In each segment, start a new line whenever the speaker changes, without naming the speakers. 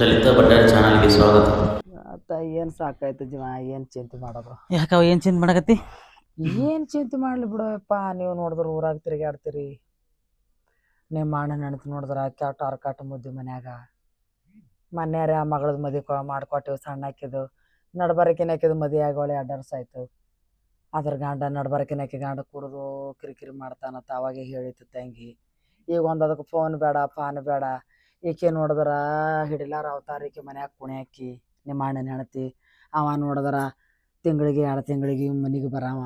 ಲಲಿತಾ ಭಂಡಾರಿ ಚಾನಲ್ಗೆ ಸ್ವಾಗತ.
ಅತ್ತ ಏನು ಸಾಕಾಯ್ತು ಜೀವ ಏನು ಚಿಂತೆ ಮಾಡೋದು?
ಯಾಕವ ಏನು ಚಿಂತೆ ಮಾಡಕತ್ತಿ?
ಏನು ಚಿಂತೆ ಮಾಡಲಿ ಬಿಡಪ್ಪ ನೀವು ನೋಡಿದ್ರೆ ಊರಾಗ ತಿರುಗಾಡ್ತೀರಿ ನಿಮ್ಮ ಅಣ್ಣ ನೆನಪು ನೋಡಿದ್ರೆ ಕ್ಯಾಟ ಅರ್ಕಾಟ ಮುದ್ದೆ ಮನ್ಯಾಗ. ಮನ್ಯಾರ ಮಗಳದ ಮದುವೆ ಮಾಡ್ಕೊಟ್ಟಿವಿ ಸಣ್ಣ ಹಾಕಿದ್ದು ನಡ್ಬರಕಿನ ಹಾಕಿದ್ದು ಮದುವೆ ಆಗೋಳೆ ಅಡ್ಡರ್ಸ್ ಆಯ್ತು ಅದ್ರ ಗಂಡ ನಡ್ಬರಕಿನ ಹಾಕಿ ಗಂಡ ಕುಡಿದು ಕಿರಿಕಿರಿ ಮಾಡ್ತಾನತ್ತ ಅವಾಗೆ ಹೇಳಿತ್ತು ತಂಗಿ. ಈಗ ಒಂದು ಅದಕ್ಕೆ ಫೋನ್ ಬೇಡ ಪಾನ್ ಬೇಡ. ಈಕೆ ನೋಡಿದ್ರ ಹಿಡಿಲಾರ ಅವತಾರ ಈಕೆ ಮನ್ಯಾಗ ಕುಣಿ ಹಾಕಿ ನಿಮ್ಮ ಅಣ್ಣನ ಹೆಣತಿ ಅವ ನೋಡಿದ್ರ ತಿಂಗಳಿಗೆ ಎರಡು ತಿಂಗಳಿಗೆ ಮನೆಗೆ ಬರವ.